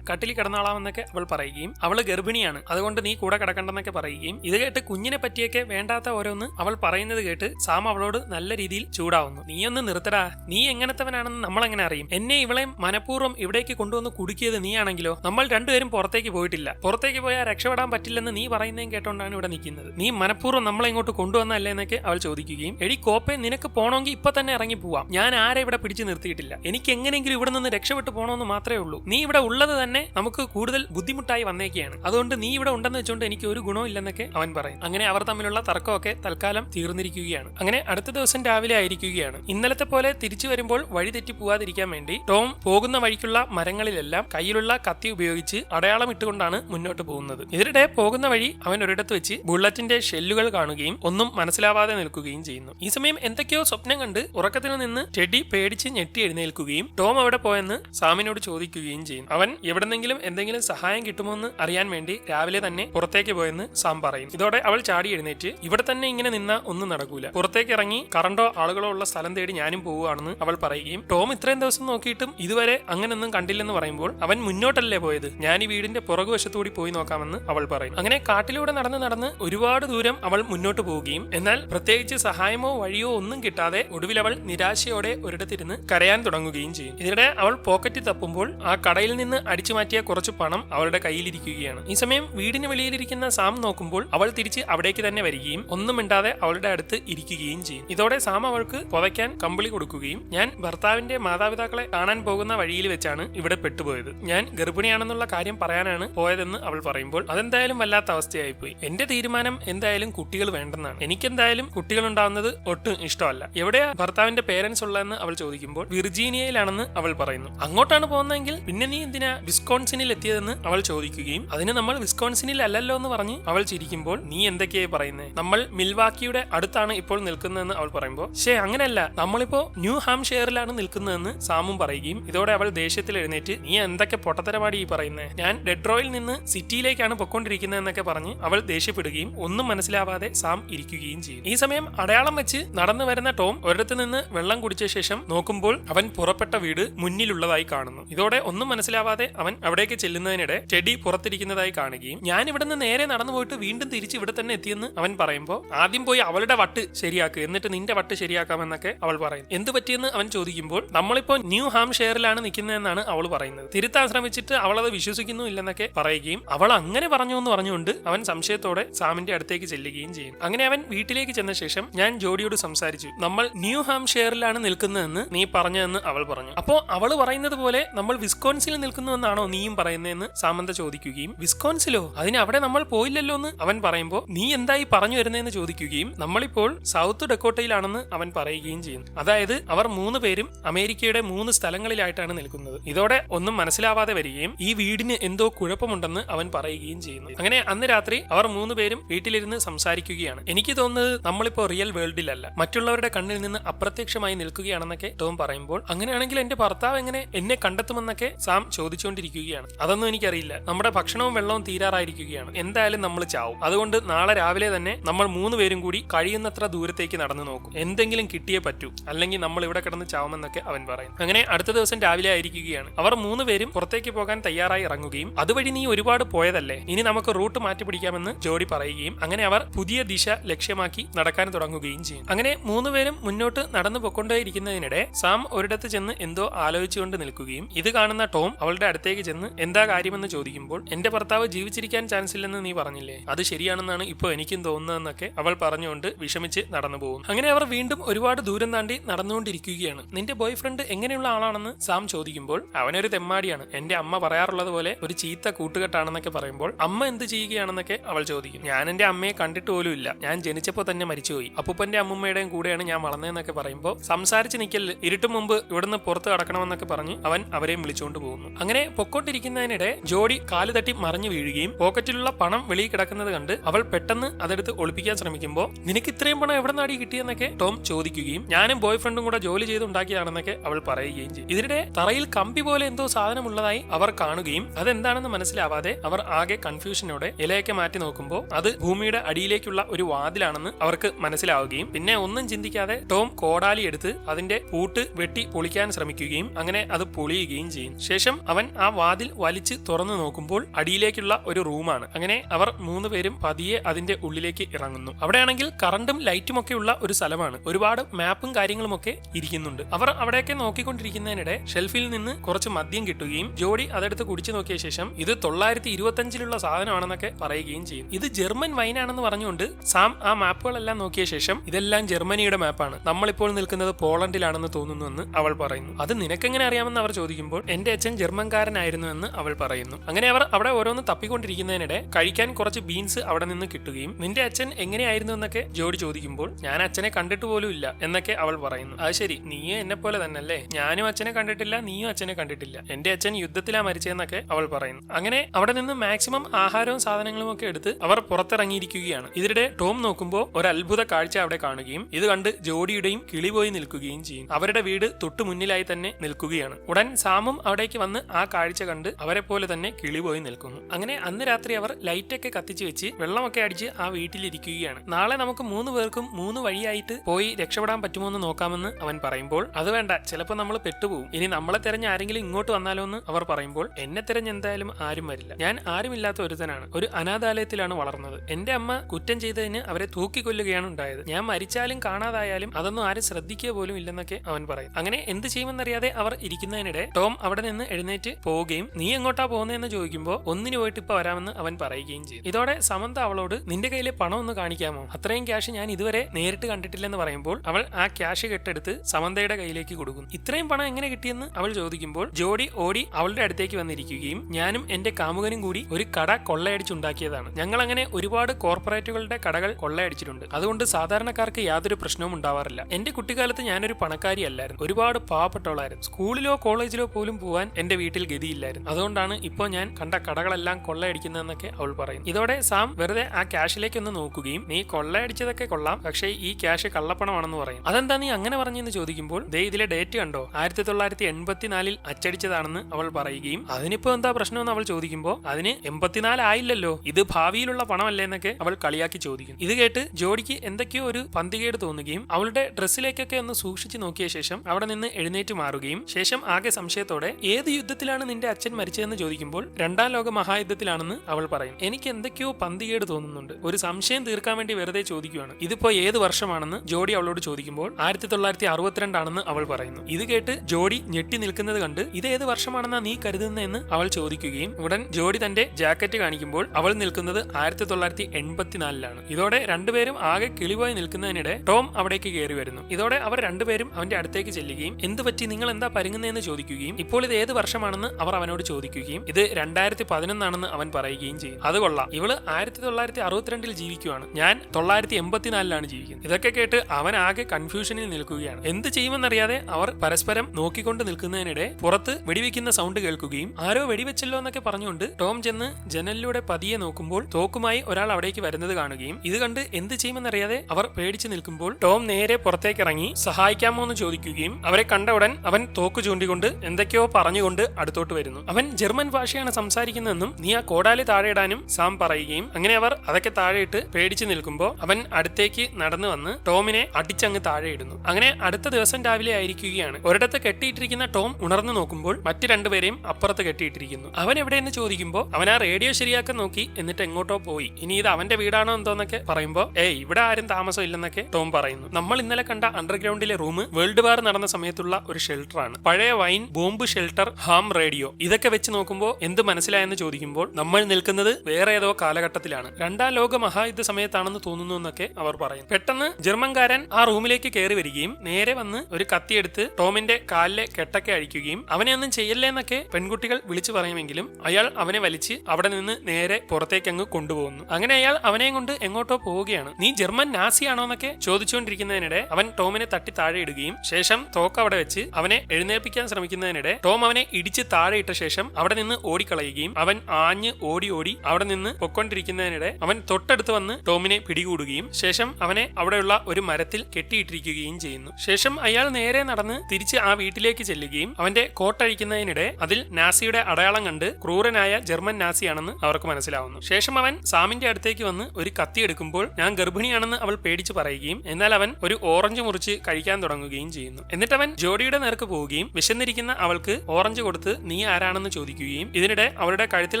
കട്ടിൽ കിടന്നാളാമെന്നൊക്കെ അവൾ പറയുകയും അവൾ ഗർഭിണിയാണ്. അതുകൊണ്ട് നീ കൂടെ കിടക്കണ്ടെന്നൊക്കെ പറയുകയും ഇത് കേട്ട് കുഞ്ഞിനെ പറ്റിയൊക്കെ വേണ്ടാത്ത ഓരോന്ന് അവൾ പറയുന്നത് കേട്ട് സാം അവളോട് നല്ല രീതിയിൽ ചൂടാവുന്നു. നീ ഒന്ന് നിർത്തടാ. നീ എങ്ങനത്തവനാണെന്ന് നമ്മൾ എങ്ങനെ അറിയും? എന്നെ ഇവളെ മനഃപൂർവം ഇവിടേക്ക് കൊണ്ടുവന്ന് കുടുക്കിയത് നീയാണെങ്കിലോ? നമ്മൾ രണ്ടുപേരും പുറത്തേക്ക് പോയിട്ടില്ല. പുറത്തേക്ക് പോയാൽ രക്ഷപ്പെടാൻ പറ്റില്ലെന്ന് നീ പറയുന്നതും കേട്ടോണ്ടാണ് ഇവിടെ നിൽക്കുന്നത്. നീ മനഃപൂർവം നമ്മളെ ഇങ്ങോട്ട് കൊണ്ടുവന്നല്ലേ എന്നൊക്കെ അവൾ ചോദിക്കുകയും എടി കോപ്പെ നിനക്ക് പോണമെങ്കിൽ ഇപ്പൊ തന്നെ ഇറങ്ങി പോവാം. ഞാൻ ആരെ ഇവിടെ പിടിച്ചു നിർത്തിയിട്ടില്ല? എനിക്ക് എങ്ങനെയെങ്കിലും ഇവിടെ നിന്ന് രക്ഷപ്പെട്ടു പോകണമെന്ന് മാത്രമേ ഉള്ളൂ. നീ ഇവിടെ ഉള്ളത് തന്നെ നമുക്ക് കൂടുതൽ ബുദ്ധിമുട്ടായി വന്നേക്കുകയാണ് അതുകൊണ്ട് നീ ഇവിടെ ഉണ്ടെന്ന് വെച്ചുകൊണ്ട് എനിക്ക് ഒരു ഗുണവും ഇല്ലെന്നൊക്കെ അവൻ പറയും. അങ്ങനെ അവർ തമ്മിലുള്ള തർക്കമൊക്കെ തൽക്കാലം തീർന്നിരിക്കുകയാണ്. അങ്ങനെ അടുത്ത ദിവസം രാവിലെ ആയിരിക്കുകയാണ്. ഇന്നലത്തെ പോലെ തിരിച്ചു വരുമ്പോൾ വഴി തെറ്റി പോവാതിരിക്കാൻ വേണ്ടി ടോം പോകുന്ന വഴിക്കുള്ള മരങ്ങളിലെല്ലാം കയ്യിലുള്ള കത്തി ഉപയോഗിച്ച് അടയാളം ഇട്ടുകൊണ്ടാണ് മുന്നോട്ട് പോകുന്നത്. ഇതിനിടെ പോകുന്ന വഴി അവൻ ഒരിടത്ത് വെച്ച് ബുള്ളറ്റിന്റെ ഷെല്ലുകൾ കാണുകയും ഒന്നും മനസ്സിലാവാതെ നിൽക്കുകയും ചെയ്യുന്നു. ഈ സമയം എന്തൊക്കെയോ സ്വപ്നം കണ്ട് ഉറക്കത്തിൽ നിന്ന് ടെഡി പേടിച്ച് ഞെട്ടി എഴുന്നേൽക്കുകയും ടോം അവിടെ പോയെന്ന് സാമിനോട് ചോദിക്കുകയും ചെയ്യും. അവൻ എവിടെന്നെങ്കിലും എന്തെങ്കിലും സഹായം കിട്ടുമോ എന്ന് അറിയാൻ വേണ്ടി രാവിലെ തന്നെ പുറത്തേക്ക് പോയെന്ന് സാം പറയും. ഇതോടെ അവൾ ചാടി എഴുന്നേറ്റ് ഇവിടെ തന്നെ ഇങ്ങനെ നിന്ന ഒന്നും നടക്കൂല. പുറത്തേക്ക് ഇറങ്ങി കറണ്ടോ ആളുകളോ ഉള്ള സ്ഥലം തേടി ഞാനും പോവുകയാണെന്ന് അവൾ പറയുകയും ടോം ഇത്രയും ദിവസം നോക്കിയിട്ടും ഇതുവരെ അങ്ങനൊന്നും കണ്ടില്ലെന്ന് പറയുമ്പോൾ അവൻ മുന്നോട്ടല്ലേ പോയത്? ഞാൻ ഈ വീടിന്റെ പുറകുവശത്തുകൂടി പോയി നോക്കാമെന്ന് അവൾ പറയും. അങ്ങനെ കാട്ടിലൂടെ നടന്ന് നടന്ന് ഒരുപാട് ദൂരം അവൾ മുന്നോട്ട് പോവുകയും എന്നാൽ പ്രത്യേകിച്ച് സഹായമോ വഴിയോ ഒന്നും കിട്ടാതെ ഒടുവിൽ അവൾ നിരാശയോടെ ഒരിടത്തിരുന്ന് കരയാൻ തുടങ്ങുകയും ചെയ്യും. ഇതിനിടെ അവൾ പോക്കറ്റ് തപ്പുമ്പോൾ ആ കടയിൽ നിന്ന് അടിച്ചു മാറ്റിയ കുറച്ച് പണം അവളുടെ കയ്യിലിരിക്കുകയാണ്. ഈ സമയം വീടിന് വെളിയിലിരിക്കുന്ന സാം നോക്കുമ്പോൾ അവൾ തിരിച്ച് അവിടേക്ക് തന്നെ വരികയും ഒന്നും മിണ്ടാതെ അവളുടെ അടുത്ത് ഇരിക്കുകയും ചെയ്യും. ഇതോടെ സാം അവൾക്ക് പുതയ്ക്കാൻ കമ്പിളി കൊടുക്കുകയും ഞാൻ ഭർത്താവിന്റെ മാതാപിതാക്കളെ കാണാൻ പോകുന്ന വഴിയിൽ വെച്ചാണ് ഇവിടെ പെട്ടുപോയത്. ഞാൻ ഗർഭിണിയാണെന്നുള്ള കാര്യം പറയാനാണ് പോയതെന്ന് അവൾ പറയുമ്പോൾ അതെന്തായാലും വല്ലാത്ത അവസ്ഥയായിപ്പോയി. എന്റെ തീരുമാനം എന്തായാലും കുട്ടികൾ വേണ്ടെന്നാണ്. എനിക്കെന്തായാലും കുട്ടികൾ ഉണ്ടാവുന്നത് ഒട്ടും ഇഷ്ടമല്ല. എവിടെയാ ഭർത്താവിന്റെ പേരൻസ് ഉള്ളതെന്ന് അവൾ ചോദിക്കുമ്പോൾ വിർജീനിയയിലാണെന്ന് അവൾ പറയുന്നു. അങ്ങോട്ടാണ് പോകുന്നതെങ്കിൽ പിന്നെ നീ എന്തിനാ വിസ്കോൺസിനിൽ എത്തിയതെന്ന് അവൾ ചോദിക്കുകയും അതിന് നമ്മൾ വിസ്കോൺസിനിൽ അല്ലല്ലോ എന്ന് പറഞ്ഞ് അവൾ ചിരിക്കുമ്പോൾ നീ എന്തൊക്കെയായി പറയുന്നത് നമ്മൾ മിൽവാക്കിയുടെ അടുത്താണ് ഇപ്പോൾ നിൽക്കുന്നതെന്ന് അവൾ പറയുമ്പോൾ ശേ അങ്ങനെയല്ല. നമ്മളിപ്പോ ന്യൂ ഹാംഷെയറിലാണ് നിൽക്കുന്നതെന്ന് സാമും പറയുകയും ഇതോടെ അവൾ ദേഷ്യത്തിൽ എഴുന്നേറ്റ് നീ എന്തൊക്കെ പൊട്ടത്തരമാടി ഈ പറയുന്നത് ഞാൻ ഡെഡ്രോയിൽ നിന്ന് സിറ്റിയിലേക്കാണ് പൊക്കോണ്ടിരിക്കുന്നതെന്നൊക്കെ പറഞ്ഞ് അവൾ ദേഷ്യപ്പെടുകയും ഒന്നും മനസ്സിലാവാതെ സാം ഇരിക്കുകയും ചെയ്യും. ഈ സമയം അടയാളം വെച്ച് നടന്നു വരുന്ന ടോം ഒരിടത്ത് നിന്ന് വെള്ളം കുടിച്ച ശേഷം നോക്കുമ്പോൾ അവൻ പുറപ്പെട്ട വീട് മുന്നിലുള്ളതായി കാണുന്നു. ഇതോടെ ഒന്നും മനസ്സിലാവാതെ അവൻ അവിടേക്ക് ചെല്ലുന്നതിനിടെ ടെഡി പുറത്തിരിക്കുന്നതായി കാണുകയും ഞാൻ ഇവിടെ നിന്ന് നേരെ നടന്നു പോയിട്ട് വീണ്ടും തിരിച്ച് ഇവിടെ തന്നെ എത്തിയെന്ന് അവൻ പറയുമ്പോൾ ആദ്യം പോയി അവളുടെ വട്ട് ശരിയാക്കുക എന്നിട്ട് നിന്റെ വട്ട് ശരിയാക്കാമെന്നൊക്കെ അവൾ പറയും. എന്ത് പറ്റിയെന്ന് അവൻ ചോദിക്കുമ്പോൾ നമ്മളിപ്പോ ന്യൂ ഹാം ഷെയറിലാണ് നിൽക്കുന്നതെന്നാണ് അവൾ പറയുന്നത്. തിരുത്താൻ ശ്രമിച്ചിട്ട് അവൾ അത് വിശ്വസിക്കുന്നു ഇല്ലെന്നൊക്കെ പറയുകയും അവൾ അങ്ങനെ പറഞ്ഞു എന്ന് പറഞ്ഞുകൊണ്ട് അവൻ സംശയത്തോടെ സാമിന്റെ അടുത്തേക്ക് ചെല്ലുകയും ചെയ്യും. അങ്ങനെ അവൻ വീട്ടിലേക്ക് ചെന്ന ശേഷം ഞാൻ ജോഡിയോട് സംസാരിച്ചു. നമ്മൾ ന്യൂ ഹാം ഷെയറിലാണ് നിൽക്കുന്നതെന്ന് നീ പറഞ്ഞതെന്ന് അവൾ പറഞ്ഞു. അപ്പോ അവൾ പറയുന്നത് പോലെ നമ്മൾ വിസ്കോൺസിൽ നിൽക്കുന്നുവെന്നാണോ നീയും പറയുന്നതെന്ന് സാമന്ത ചോദിക്കുകയും വിസ്കോൺസിലോ? അതിന് അവിടെ നമ്മൾ പോയില്ലല്ലോ എന്ന് അവൻ പറയുമ്പോൾ നീ എന്തായി പറഞ്ഞു വരുന്നതെന്ന് ചോദിക്കുകയും നമ്മളിപ്പോൾ സൗത്ത് ഡക്കോട്ടയിലാണെന്ന് അവൻ പറയുകയും ചെയ്യുന്നു. അതായത് അവർ മൂന്ന് പേരും അമേരിക്കയുടെ മൂന്ന് സ്ഥലങ്ങളിലായിട്ടാണ് നിൽക്കുന്നത്. ഇതോടെ ഒന്നും മനസ്സിലാവാതെ വരികയും ഈ വീടിന് എന്തോ കുഴപ്പമുണ്ടെന്ന് അവൻ പറയുകയും ചെയ്യുന്നു. അങ്ങനെ അന്ന് രാത്രി അവർ മൂന്ന് പേരും വീട്ടിലിരുന്ന് സംസാരിക്കുകയാണ്. എനിക്ക് തോന്നുന്നത് നമ്മളിപ്പോൾ റിയൽ വേൾഡിലല്ല. മറ്റുള്ളവരുടെ കണ്ണിൽ നിന്ന് അപ്രത്യക്ഷമായി നിൽക്കുകയാണെന്നൊക്കെ ടോം പറയുമ്പോൾ അങ്ങനെയാണെങ്കിൽ എന്റെ ഭർത്താവ് എങ്ങനെ എന്നെ കണ്ടെത്തുമെന്നൊക്കെ സാം ചോദിച്ചുകൊണ്ടിരിക്കുകയാണ് അതൊന്നും എനിക്കറിയില്ല. നമ്മുടെ ഭക്ഷണവും വെള്ളവും തീരാറായിരിക്കുകയാണ്. എന്തായാലും നമ്മൾ ചാവും. അതുകൊണ്ട് നാളെ രാവിലെ തന്നെ നമ്മൾ മൂന്ന് പേരും കൂടി കഴിയുന്നത്ര ദൂരത്തേക്ക് നടന്നു നോക്കും. എന്തെങ്കിലും കിട്ടിയേ പറ്റൂ. അല്ലെങ്കിൽ നമ്മൾ ഇവിടെ കിടന്ന് ചാവുമെന്നൊക്കെ അവൻ പറയും. അങ്ങനെ അടുത്ത ദിവസം രാവിലെ ആയിരിക്കുകയാണ്. അവർ മൂന്ന് പേരും പുറത്തേക്ക് പോകാൻ തയ്യാറായി ഇറങ്ങുകയും അതുവഴി നീ ഒരുപാട് പോയതല്ലേ? ഇനി നമുക്ക് റൂട്ട് മാറ്റി പിടിക്കാമെന്ന് ജോഡി പറയുകയും അങ്ങനെ അവർ പുതിയ ദിശ ലക്ഷ്യമാക്കി നടക്കാൻ തുടങ്ങുകയും ചെയ്യും. അങ്ങനെ മൂന്നുപേരും മുന്നോട്ട് നടന്നു പൊക്കൊണ്ടേയിരിക്കുന്നതിനിടെ സാം ഒരിടത്ത് ചെന്ന് എന്തോ ആലോചിച്ചുകൊണ്ട് നിൽക്കുകയും ഇത് കാണുന്ന ടോം അവളുടെ അടുത്തേക്ക് ചെന്ന് എന്താ കാര്യമെന്ന് ചോദിക്കുമ്പോൾ എന്റെ ഭർത്താവ് ജീവിച്ചിരിക്കാൻ ചാൻസ് ഇല്ലെന്ന് നീ പറഞ്ഞില്ലേ? അത് ശരിയാണെന്നാണ് ഇപ്പോൾ എനിക്കും തോന്നുന്നതെന്നൊക്കെ അവൾ പറഞ്ഞുകൊണ്ട് വിഷമിച്ച് നടന്നു പോകും അങ്ങനെ അവർ വീണ്ടും ഒരുപാട് ദൂരം താണ്ടി നടന്നുകൊണ്ടിരിക്കുകയാണ്. നിന്റെ ബോയ് ഫ്രണ്ട് എങ്ങനെയുള്ള ആളാണെന്ന് സാം ചോദിക്കുമ്പോൾ അവനൊരു തെമ്മാടിയാണ്. എന്റെ അമ്മ പറയാറുള്ളത് പോലെ ഒരു ചീത്ത കൂട്ടുകെട്ടാണെന്നൊക്കെ പറയുമ്പോൾ അമ്മ എന്ത് ചെയ്യുകയാണെന്നൊക്കെ അവൾ ചോദിക്കും. ഞാൻ എന്റെ അമ്മയെ കണ്ടിട്ട് പോലും ഇല്ല. ഞാൻ ജനിച്ചപ്പോൾ തന്നെ മരിച്ചുപോയി. അപ്പൂപ്പന്റെ അമ്മുമ്മയുടെയും കൂടെയാണ് ഞാൻ വളർന്നതെന്നൊക്കെ പറയുമ്പോൾ സംസാരിച്ച് നിൽക്കൽ ഇരുട്ടും മുമ്പ് ഇവിടുന്ന് പുറത്ത് കടക്കണമെന്നൊക്കെ പറഞ്ഞ് അവൻ അവരെയും വിളിച്ചുകൊണ്ട് പോകുന്നു. അങ്ങനെ പൊക്കോട്ടിരിക്കുന്നതിനിടെ ജോഡി കാൽ തട്ടി മറിഞ്ഞു വീഴുകയും പോക്കറ്റിലുള്ള പണം വെളിയിൽ കിടക്കുന്നത് കണ്ട് അവൾ പെട്ടെന്ന് അതെടുത്ത് ഒളിപ്പിക്കാൻ ശ്രമിക്കുമ്പോൾ നിനക്ക് ഇത്രയും പണം എവിടെ നാടി കിട്ടിയെന്നൊക്കെ? ടോം ചോദിക്കുകയും ഞാനും ബോയ് ഫ്രണ്ടും കൂടെ ജോലി ചെയ്തുണ്ടാക്കിയതാണെന്നൊക്കെ അവൾ പറയുകയും ചെയ്യും ഇതിനിടെ തറയിൽ കമ്പി പോലെ എന്തോ സാധനമുള്ളതായി അവർ കാണുകയും അതെന്താണെന്ന് മനസ്സിലാവാതെ അവർ ആകെ കൺഫ്യൂഷനോടെ ഇലയൊക്കെ മാറ്റി നോക്കുമ്പോൾ അത് ഭൂമിയുടെ അടിയിലേക്കുള്ള ഒരു വാതിലാണെന്ന് അവർക്ക് മനസ്സിലാവുകയും പിന്നെ ഒന്നും ചിന്തിക്കാതെ ടോം കോടാലി എടുത്ത് അതിന്റെ പൂട്ട് വെട്ടി പൊളിക്കാൻ ശ്രമിക്കുകയും അങ്ങനെ അത് പൊളിയുകയും ചെയ്യും. ശേഷം അവൻ ആ വാതിൽ വലിച്ചു തുറന്നു നോക്കുമ്പോൾ അടിയിലേക്കുള്ള ഒരു റൂമാണ്. അങ്ങനെ അവർ മൂന്ന് പേരും പതിയെ അതിന്റെ ഉള്ളിലേക്ക് ഇറങ്ങുന്നു. അവിടെയാണെങ്കിൽ കറണ്ടും ലൈറ്റും ഒക്കെ ഉള്ള ഒരു സ്ഥലമാണ്. ഒരുപാട് മാപ്പും കാര്യങ്ങളും ഒക്കെ ഇരിക്കുന്നുണ്ട്. അവർ അവിടെയൊക്കെ നോക്കിക്കൊണ്ടിരിക്കുന്നതിനിടെ ഷെൽഫിൽ നിന്ന് കുറച്ച് മദ്യം കിട്ടുകയും ജോഡി അതെടുത്ത് കുടിച്ചു നോക്കിയ ശേഷം ഇത് തൊള്ളായിരത്തി ഇരുപത്തഞ്ചിലുള്ള സാധനമാണെന്നൊക്കെ പറയുകയും ചെയ്യും. ഇത് ജർമ്മൻ വൈനാണെന്ന് പറഞ്ഞുകൊണ്ട് സാം ആ മാപ്പുകളെല്ലാം നോക്കിയ ശേഷം ഇതെല്ലാം ജർമ്മനിയുടെ മാപ്പാണ്. നമ്മളിപ്പോൾ നിൽക്കുന്നത് പോളണ്ടിലാണെന്ന് തോന്നുന്നുവെന്ന് അവൾ പറയുന്നു. അത് നിനക്കെങ്ങനെ അറിയാമെന്ന് അവർ ചോദിക്കുമ്പോൾ എന്റെ അച്ഛൻ ജർമ്മൻകാരനായിരുന്നു എന്ന് അവൾ പറയുന്നു. അങ്ങനെ അവർ അവിടെ ഓരോന്ന് തപ്പിക്കൊണ്ടിരിക്കുന്നതിനിടെ കഴിക്കാൻ കുറച്ച് ബീൻസ് അവിടെ നിന്ന് കിട്ടുകയും നിന്റെ അച്ഛൻ എങ്ങനെയായിരുന്നു എന്നൊക്കെ ജോഡി ചോദിക്കുമ്പോൾ ഞാൻ അച്ഛനെ കണ്ടിട്ട് പോലും ഇല്ല എന്നൊക്കെ അവൾ പറയുന്നു. അത് ശരി നീയും എന്നെ പോലെ തന്നെയല്ലേ? ഞാനും അച്ഛനെ കണ്ടിട്ടില്ല നീയും അച്ഛനെ കണ്ടിട്ടില്ല. എന്റെ അച്ഛൻ യുദ്ധത്തിലാ മരിച്ചതെന്നൊക്കെ അവൾ പറയുന്നു. അങ്ങനെ അവിടെ നിന്ന് മാക്സിമം ആഹാരവും സാധനങ്ങളും ഒക്കെ എടുത്ത് അവർ പുറത്തിറങ്ങിയിരിക്കുകയാണ്. ഇതിനിടെ ടോം നോക്കുമ്പോൾ ഒരു അത്ഭുത കാഴ്ച അവിടെ കാണുകയും ഇത് കണ്ട് ജോഡിയുടെയും കിളി പോയി നിൽക്കുകയും ചെയ്യും അവരുടെ വീട് തൊട്ടു മുന്നിലായി തന്നെ നിൽക്കുകയാണ് ഉടൻ സാമും അവിടേക്ക് വന്ന് ആ കാഴ്ച കണ്ട് അവരെ പോലെ തന്നെ കിളി പോയി നിൽക്കുന്നു. അങ്ങനെ അന്ന് രാത്രി അവർ ലൈറ്റൊക്കെ കത്തിച്ചു വെച്ച് വെള്ളമൊക്കെ അടിച്ച് ആ വീട്ടിലിരിക്കുകയാണ്. നാളെ നമുക്ക് മൂന്ന് പേർക്കും മൂന്ന് വഴിയായിട്ട് പോയി രക്ഷപ്പെടാൻ പറ്റുമോ എന്ന് നോക്കാമെന്ന് അവൻ പറയുമ്പോൾ അത് വേണ്ട ചിലപ്പോൾ നമ്മൾ പെട്ടുപോകും ഇനി നമ്മളെ തിരഞ്ഞ് ആരെങ്കിലും ഇങ്ങോട്ട് വന്നാലോ എന്ന് അവർ പറയുമ്പോൾ എന്നെ തിരഞ്ഞ് എന്തായാലും ആരും വരില്ല. ഞാൻ ആരുമില്ലാത്ത ഒരുത്തനാണ്. ഒരു അനാഥാലയത്തിലാണ് വളർന്നത്. എന്റെ അമ്മ കുറ്റം ചെയ്തതിന് അവരെ തൂക്കിക്കൊല്ലുകയാണ് ഉണ്ടായത്. ഞാൻ മരിച്ചാലും കാണാതായാലും അതൊന്നും ആരും ശ്രദ്ധിക്കുക പോലും ഇല്ലെന്നൊക്കെ അവൻ പറയും. അങ്ങനെ എന്ത് ചെയ്യുമെന്നറിയാതെ അവർ ഇരിക്കുന്നതിനിടെ ടോം അവിടെ നിന്ന് എഴുന്നേറ്റ് പോവുകയും നീ എങ്ങോട്ടാ പോകുന്നതെന്ന് ചോദിക്കുമ്പോൾ ഒന്നിനു പോയിട്ട് ഇപ്പൊ വരാമെന്ന് അവൻ പറയുകയും ചെയ്യും ഇതോടെ സമന്ത അവളോട് നിന്റെ കയ്യിലെ പണം ഒന്ന് കാണിക്കാമോ? അത്രയും ക്യാഷ് ഞാൻ ഇതുവരെ നേരിട്ട് കണ്ടിട്ടില്ലെന്ന് പറയുമ്പോൾ അവൾ ആ ക്യാഷ് കെട്ടെടുത്ത് സമന്തയുടെ കയ്യിലേക്ക് കൊടുക്കും ഇത്രയും പണം എങ്ങനെ കിട്ടിയെന്ന് അവൾ ചോദിക്കുമ്പോൾ ജോഡി ഓടി അവളുടെ അടുത്തേക്ക് വന്നിരിക്കുകയും ഞാനും എന്റെ കാമുകനും കൂടി ഒരു കട കൊള്ളയടിച്ചുണ്ടാക്കിയതാണ്. ഞങ്ങൾ അങ്ങനെ ഒരുപാട് കോർപ്പറേറ്റുകളുടെ കടകൾ കൊള്ളയടിച്ചിട്ടുണ്ട്. അതുകൊണ്ട് സാധാരണക്കാർക്ക് യാതൊരു പ്രശ്നവും ഉണ്ടാവാറില്ല. എന്റെ കുട്ടിക്കാലത്ത് ഞാനൊരു പണക്കാരിയല്ലായിരുന്നു. ഒരുപാട് പാവപ്പെട്ടവളായിരുന്നു. സ്കൂളിലോ കോളേജിലോ പോലും പോവാൻ എന്റെ വീട്ടിൽ ഗതിയില്ലായിരുന്നു. അതുകൊണ്ടാണ് ഇപ്പോൾ ഞാൻ കണ്ട കടകളെല്ലാം കൊള്ളയടിക്കുന്നതെന്നൊക്കെ അവൾ പറയും ഇതോടെ സാം വെറുതെ ആ ക്യാഷിലേക്ക് ഒന്ന് നോക്കുകയും നീ കൊള്ളയടിച്ചതൊക്കെ കൊള്ളാം പക്ഷേ ഈ ക്യാഷ് കള്ളപ്പണമാണെന്ന് പറയും. അതെന്താ നീ അങ്ങനെ പറഞ്ഞെന്ന് ചോദിക്കുമ്പോൾ? ദേ ഇതിലെ ഡേറ്റ് കണ്ടോ? ആയിരത്തി തൊള്ളായിരത്തി എൺപത്തിനാലിൽ അച്ചടിച്ചതാണെന്ന് അവൾ പറയുകയും അതിനിപ്പോ എന്താ പ്രശ്നമെന്ന് അവൾ ചോദിക്കുമ്പോൾ അതിന് എൺപത്തിനാല് ആയില്ലല്ലോ ഇത് ഭാവിയിലുള്ള പണമല്ലേ എന്നൊക്കെ അവൾ കളിയാക്കി ചോദിക്കും. ഇത് കേട്ട് ജോഡിക്ക് എന്തൊക്കെയോ ഒരു പന്തികേട് തോന്നുകയും അവളുടെ ഡ്രസ്സിലേക്കൊക്കെ ഒന്ന് സൂക്ഷിച്ചു നോക്കിയ ശേഷം അവിടെ നിന്ന് എഴുന്നേറ്റ് മാറുകയും ശേഷം ആകെ സംശയത്തോടെ ഏത് യുദ്ധത്തിലാണ് നിന്റെ അച്ഛൻ മരിച്ചതെന്ന് ചോദിക്കുമ്പോൾ രണ്ടാം ലോക മഹായുദ്ധത്തിലാണെന്ന് അവൾ പറയും. എനിക്ക് എന്തൊക്കെയോ പന്തികേട് തോന്നുന്നുണ്ട്. ഒരു സംശയം തീർക്കാൻ വേണ്ടി വെറുതെ ചോദിക്കുകയാണ് ഇതിപ്പോ ഏത് വർഷമാണെന്ന് ജോഡി അവളോട് ചോദിക്കുമ്പോൾ ആയിരത്തി തൊള്ളായിരത്തി അറുപത്തിരണ്ടാണെന്ന് അവൾ പറയുന്നു. ഇത് കേട്ട് ജോഡി ഞെട്ടി നിൽക്കുന്നത് കണ്ട് ഇത് ഏത് വർഷമാണെന്നാ നീ കരുതുന്നതെന്ന് അവൾ ചോദിക്കുകയും ഉടൻ ജോഡി തന്റെ ജാക്കറ്റ് കാണിക്കുമ്പോൾ അവൾ നിൽക്കുന്നത് ആയിരത്തി തൊള്ളായിരത്തി എൺപത്തിനാലിലാണ് ഇതോടെ രണ്ടുപേരും ആകെ കിളിപോയി നിൽക്കുന്നതിനിടെ ടോം അവിടേക്ക് കയറി വരുന്നു. ഇതോടെ അവർ രണ്ടുപേരും അവന്റെ അടുത്തേക്ക് ചെല്ലുകയും എന്ത് പറ്റി നിങ്ങൾ എന്താ പരുങ്ങുന്നതെന്ന് ചോദിക്കുകയും ഇപ്പോൾ ഇത് ഏത് വർഷമാണെന്ന് അവർ അവനോട് ചോദിക്കുകയും ഇത് രണ്ടായിരത്തി പതിനൊന്നാണെന്ന് അവൻ പറയുകയും ചെയ്യും അത് കൊള്ളാം. ഇവൾ ആയിരത്തി തൊള്ളായിരത്തി അറുപത്തിരണ്ടിൽ ജീവിക്കുകയാണ് ഞാൻ തൊള്ളായിരത്തി എൺപത്തിനാലിലാണ് ജീവിക്കുന്നത്. ഇതൊക്കെ കേട്ട് അവൻ ആകെ കൺഫ്യൂഷനിൽ നിൽക്കുകയാണ്. എന്ത് ചെയ്യുമെന്നറിയാതെ അവർ പരസ്പരം നോക്കിക്കൊണ്ട് നിൽക്കുന്നതിനിടെ പുറത്ത് വെടിവെക്കുന്ന സൗണ്ട് കേൾക്കുകയും ആരോ വെടിവെച്ചല്ലോ എന്നൊക്കെ പറഞ്ഞുകൊണ്ട് ടോം ചെന്ന് ജനലിലൂടെ പതിയെ നോക്കുമ്പോൾ തോക്കുമായി ഒരാൾ അവിടേക്ക് വരുന്നത് കാണുകയും ഇത് കണ്ട് എന്ത് ചെയ്യുമെന്നറിയാതെ അവർ പേടിച്ചു നിൽക്കുമ്പോൾ ടോം നേരെ പുറത്തേക്ക് ഇറങ്ങി സഹായിക്കാമോ എന്ന് ചോദിക്കുകയും അവരെ കണ്ട ഉടൻ അവൻ തോക്ക് ചൂണ്ടിക്കൊണ്ട് എന്തൊക്കെയോ പറഞ്ഞുകൊണ്ട് അടുത്തോട്ട് വരുന്നു. അവൻ ജർമ്മൻ ഭാഷയാണ് സംസാരിക്കുന്നതെന്നും നീ ആ കോടാലി താഴെയിടാനും സാം പറയുകയും അങ്ങനെ അവർ അതൊക്കെ താഴെയിട്ട് പേടിച്ചു നിൽക്കുമ്പോൾ അവൻ അടുത്തേക്ക് നടന്നു വന്ന് ടോമിനെ അടിച്ചങ്ങ് താഴെയിടുന്നു. അങ്ങനെ അടുത്ത ദിവസം രാവിലെ ആയിരിക്കുകയാണ്. ഒരിടത്ത് കെട്ടിയിട്ടിരിക്കുന്ന ടോം ഉണർന്നു നോക്കുമ്പോൾ മറ്റു രണ്ടുപേരെയും അപ്പുറത്ത് കെട്ടിയിട്ടിരിക്കുന്നു. അവൻ എവിടെയെന്ന് ചോദിക്കുമ്പോൾ അവൻ ആ റേഡിയോ ശരിയാക്കാൻ നോക്കി എന്നിട്ട് എങ്ങോട്ടോ പോയി. ഇനി ഇത് അവന്റെ വീടാണോ എന്തോന്നൊക്കെ പറയുമ്പോൾ ഏയ് ഇവിടെ ആരും താമസം ഇല്ലെന്നൊക്കെ ടോം പറയുന്നു. നമ്മൾ ഇന്നലെ കണ്ട അണ്ടർഗ്രൗണ്ടിലെ റൂം വേൾഡ് വാർ നടന്ന സമയത്തുള്ള ഒരു ഷെൽട്ടറാണ്. പഴയ വൈൻ ബോംബ് ഷെൽട്ടർ ഹാം റേഡിയോ ഇതൊക്കെ വെച്ച് നോക്കുമ്പോൾ എന്ത് മനസ്സിലായെന്ന് ചോദിക്കുമ്പോൾ നമ്മൾ നിൽക്കുന്നത് വേറെ ഏതോ കാലഘട്ടത്തിലാണ്. രണ്ടാം ലോക മഹായുദ്ധ സമയത്താണെന്ന് തോന്നുന്നു എന്നൊക്കെ അവർ പറയും. പെട്ടെന്ന് ജർമ്മൻകാരൻ ആ റൂമിലേക്ക് കയറി വരികയും നേരെ വന്ന് ഒരു കത്തിയെടുത്ത് ടോമിന്റെ കാലിലെ കെട്ടൊക്കെ അഴിക്കുകയും അവനെ ഒന്നും ചെയ്യല്ലേ എന്നൊക്കെ പെൺകുട്ടികൾ വിളിച്ചു പറയുമെങ്കിലും അയാൾ അവനെ വലിച്ച് അവിടെ നിന്ന് നേരെ പുറത്തേക്ക് അങ്ങ് കൊണ്ടുപോകുന്നു. അങ്ങനെ അയാൾ അവനെയും കൊണ്ട് എങ്ങോട്ടോ പോവുകയാണ്. നീ ജർമ്മൻ നാസിയാണോ എന്നൊക്കെ ചോദിച്ചുകൊണ്ടിരിക്കുന്നതിനിടെ അവൻ ടോമിനെ തട്ടി താഴെ ഇടുകയും ശേഷം തോക്ക് അവിടെ വെച്ച് അവനെ എഴുന്നേൽപ്പിക്കാൻ ശ്രമിക്കുന്നതിനിടെ ടോം അവനെ ഇടിച്ച് താഴെ ഇട്ട ശേഷം അവിടെ നിന്ന് ഓടിക്കളയുകയും അവൻ ആഞ്ഞ് ഓടി ഓടി അവിടെ നിന്ന് പൊക്കൊണ്ടിരിക്കുന്നതിനിടെ അവൻ തൊട്ടടുത്ത് വന്ന് ടോമിനെ പിടികൂടുകയും ശേഷം അവനെ അവിടെയുള്ള ഒരു മരത്തിൽ കെട്ടിയിട്ടിരിക്കുകയും ചെയ്യുന്നു. ശേഷം അയാൾ നേരെ നടന്ന് തിരിച്ച് ആ വീട്ടിലേക്ക് ചെല്ലുകയും അവന്റെ കോട്ടഴിക്കുന്നതിനിടെ അതിൽ നാസിയുടെ അടയാളം കണ്ട് ക്രൂരനായ ജർമ്മൻ നാസിയാണെന്ന് അവർക്ക് മനസ്സിലാവുന്നു. ശേഷം അവൻ സാമിന്റെ അടുത്തേക്ക് വന്ന് ഒരു കത്തി എടുക്കുമ്പോൾ ഞാൻ ഗർഭിണിയാണെന്ന് അവൾ പേടിച്ച് പറയുകയും എന്നാൽ അവൻ ഒരു ഓറഞ്ച് മുറിച്ച് കഴിക്കാൻ തുടങ്ങുകയും ചെയ്യുന്നു. എന്നിട്ട് അവൻ ജോഡിയുടെ നേർക്ക് പോവുകയും വരികയും വിശന്നിരിക്കുന്ന അവൾക്ക് ഓറഞ്ച് കൊടുത്ത് നീ ആരാണെന്ന് ചോദിക്കുകയും ഇതിനിടെ അവളുടെ കഴുത്തിൽ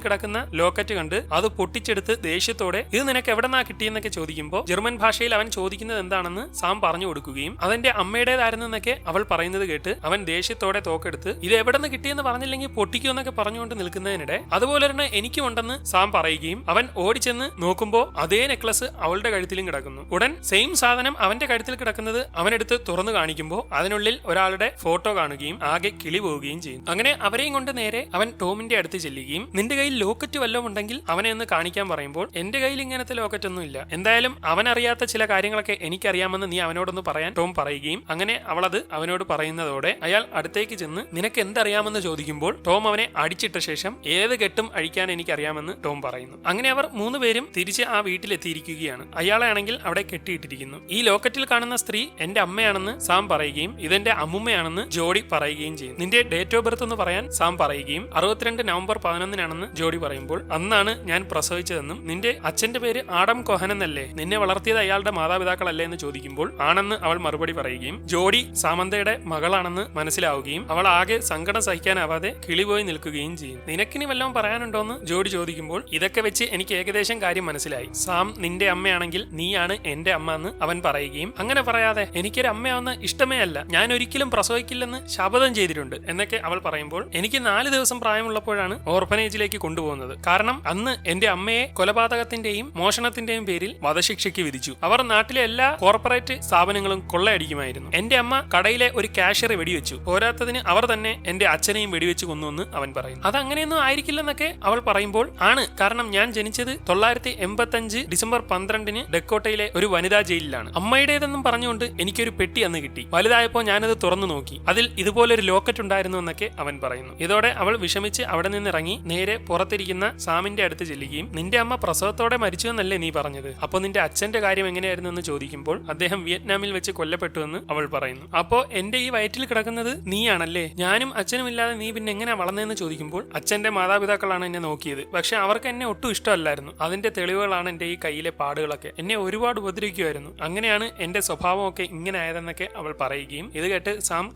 കിടക്കുന്ന ലോക്കറ്റ് കണ്ട് അത് പൊട്ടിച്ചെടുത്ത് ദേഷ്യത്തോടെ ഇത് നിനക്ക് എവിടെന്നാ കിട്ടിയെന്നൊക്കെ ചോദിക്കുമ്പോൾ ജർമ്മൻ ഭാഷയിൽ അവൻ ചോദിക്കുന്നത് എന്താണെന്ന് സാം പറഞ്ഞു കൊടുക്കുകയും അതെന്റെ അമ്മയുടേതായിരുന്നെന്നൊക്കെ അവൾ പറയുന്നത് കേട്ട് അവൻ ദേഷ്യത്തോടെ തോക്കെടുത്ത് ഇത് എവിടെ നിന്ന് കിട്ടിയെന്ന് പറഞ്ഞില്ലെങ്കിൽ പൊട്ടിക്കുമെന്നൊക്കെ പറഞ്ഞുകൊണ്ട് നിൽക്കുന്നതിനിടെ അതുപോലെ തന്നെ എനിക്കും ഉണ്ടെന്ന് സാം പറയുകയും അവൻ ഓടിച്ചെന്ന് നോക്കുമ്പോൾ അതേ നെക്ലസ് അവളുടെ കഴുത്തിലും കിടക്കുന്നു. ഉടൻ സെയിം സാധനം അവന്റെ കഴുത്തിൽ കിടക്കുന്നത് അവനെടുത്ത് തുറന്നു കാണിക്കുമ്പോൾ അതിനുള്ളിൽ ഒരാളുടെ ഫോട്ടോ കാണുകയും ആകെ കിളി പോവുകയും ചെയ്യും അങ്ങനെ അവരെയും കൊണ്ട് നേരെ അവൻ ടോമിന്റെ അടുത്ത് ചെല്ലുകയും നിന്റെ കയ്യിൽ ലോക്കറ്റ് വല്ലതും ഉണ്ടെങ്കിൽ അവനെ ഒന്ന് കാണിക്കാൻ പറയുമ്പോൾ എന്റെ കയ്യിൽ ഇങ്ങനത്തെ ലോക്കറ്റ് ഒന്നും ഇല്ല. എന്തായാലും അവൻ അറിയാത്ത ചില കാര്യങ്ങളൊക്കെ എനിക്കറിയാമെന്ന് നീ അവനോടൊന്ന് പറയാൻ ടോം പറയുകയും അങ്ങനെ അവളത് അവനോട് പറയുന്നതോടെ അയാൾ അടുത്തേക്ക് ചെന്ന് നിനക്ക് എന്തറിയാമെന്ന് ചോദിക്കുമ്പോൾ ടോം അവനെ അടിച്ചിട്ട ശേഷം ഏത് കെട്ടും അഴിക്കാൻ എനിക്കറിയാമെന്ന് ടോം പറയുന്നു. അങ്ങനെ അവർ മൂന്നുപേരും തിരിച്ച് ആ വീട്ടിലെത്തിയിരിക്കുകയാണ്. അയാളെ ആണെങ്കിൽ അവിടെ കെട്ടിയിട്ടിരിക്കുന്നു. ഈ ലോക്കറ്റിൽ കാണുന്ന സ്ത്രീ എന്റെ അമ്മയാണെന്ന് സാം പറയുകയും ഇതെന്റെ അമ്മുമ്മയാണെന്ന് ജോഡി പറയുകയും ചെയ്യും. നിന്റെ ഡേറ്റ് ഓഫ് ബർത്ത് എന്ന് പറയാൻ സാം പറയുകയും അറുപത്തിരണ്ട് നവംബർ പതിനൊന്നിനാണെന്ന് ജോഡി പറയുമ്പോൾ അന്നാണ് ഞാൻ പ്രസവിച്ചതെന്നും നിന്റെ അച്ഛന്റെ പേര് ആഡം കൊഹൻ എന്നല്ലേ? നിന്നെ വളർത്തിയത് അയാളുടെ മാതാപിതാക്കളല്ലേ? എന്ന് ചോദിക്കുമ്പോൾ ആണെന്ന് അവൾ മറുപടി പറയുകയും ജോഡി സാമന്തയുടെ മകളാണെന്ന് മനസ്സിലാവുകയും അവൾ ആകെ സങ്കടം സഹിക്കാനാവാതെ കിളിപോയി നിൽക്കുകയും ചെയ്യും. നിനക്കിനി വല്ലതും പറയാനുണ്ടോന്ന് ജോഡി ചോദിക്കുമ്പോൾ ഇതൊക്കെ വെച്ച് എനിക്ക് ഏകദേശം കാര്യം മനസ്സിലായി. സാം നിന്റെ അമ്മയാണെങ്കിൽ നീയാണ് എന്റെ അമ്മ എന്ന് അവൻ പറയുകയും അങ്ങനെ പറയാതെ എനിക്കൊരു അമ്മയാവുന്ന ഇഷ്ടമേ അല്ല. ഞാൻ ഒരിക്കലും പ്രസവിക്കില്ലെന്ന് ശപഥം ചെയ്തിട്ടുണ്ട് എന്നൊക്കെ അവൾ പറയുമ്പോൾ എനിക്ക് നാല് ദിവസം പ്രായമുള്ളപ്പോഴാണ് ഓർഫനേജിലേക്ക് കൊണ്ടുപോകുന്നത്. കാരണം അന്ന് എന്റെ അമ്മയെ കൊലപാതകത്തിന്റെയും മോഷണത്തിന്റെയും പേരിൽ വധശിക്ഷയ്ക്ക് വിധിച്ചു. അവർ നാട്ടിലെ എല്ലാ കോർപ്പറേറ്റ് സ്ഥാപനങ്ങളും കൊള്ളയടിക്കുമായിരുന്നു. എന്റെ അമ്മ കടയിലെ ഒരു കാഷ്യറെ വെടിവെച്ചു. പോരാത്തതിന് അവർ തന്നെ എന്റെ അച്ഛനെയും വെടിവെച്ച് കൊന്നുവെന്ന് അവൻ പറയുന്നു. അത് അങ്ങനെയൊന്നും ആയിരിക്കില്ലെന്നൊക്കെ അവൾ പറയുമ്പോൾ ആണ്. കാരണം ഞാൻ ജനിച്ചത് തൊള്ളായിരത്തി എൺപത്തഞ്ച് ഡിസംബർ പന്ത്രണ്ടിന് ഡെക്കോട്ടയിലെ ഒരു വനിതാ ജയിലിലാണ്. അമ്മയുടേതെന്നും പറഞ്ഞുകൊണ്ട് എനിക്കൊരു പെട്ടി അന്ന് കിട്ടി. വലുതായപ്പോൾ ഞാനത് തുറന്നു നോക്കി. അതിൽ ഇതുപോലൊരു ലോക്കറ്റ് ഉണ്ടായിരുന്നു എന്നൊക്കെ അവൻ പറയുന്നു. ഇതോടെ അവൾ വിഷമിച്ച് അവിടെ നിന്ന് ഇറങ്ങി നേരെ പുറത്തിരിക്കുന്ന സാമിന്റെ അടുത്ത് ചെല്ലുകയും നിന്റെ അമ്മ പ്രസവത്തോടെ മരിച്ചു എന്നല്ലേ നീ പറഞ്ഞത്? അപ്പോൾ നിന്റെ അച്ഛന്റെ കാര്യം എങ്ങനെയായിരുന്നു എന്ന് ചോദിക്കുമ്പോൾ അദ്ദേഹം വിയറ്റ്നാമിൽ വെച്ച് കൊല്ലപ്പെട്ടു എന്ന് അവൾ പറയുന്നു. അപ്പോ എന്റെ ഈ വയറ്റിൽ കിടക്കുന്നത് നീയാണല്ലേ? ഞാനും അച്ഛനും ഇല്ലാതെ നീ പിന്നെ എങ്ങനെ വളർന്നതെന്ന് ചോദിക്കുമ്പോൾ അച്ഛന്റെ മാതാപിതാക്കളാണ് എന്നെ നോക്കിയത്. പക്ഷെ അവർക്ക് എന്നെ ഒട്ടും ഇഷ്ടമല്ലായിരുന്നു. അതിന്റെ തെളിവുകളാണ് എന്റെ ഈ കയ്യിലെ പാടുകളൊക്കെ. എന്നെ ഒരുപാട് ഉപദ്രവിക്കുമായിരുന്നു അങ്ങനെയാണ് എന്റെ സ്വഭാവമൊക്കെ ഇങ്ങനെ ആയതെന്നൊക്കെ അവൾ പറയുകയും ഇത് കേട്ട് സാം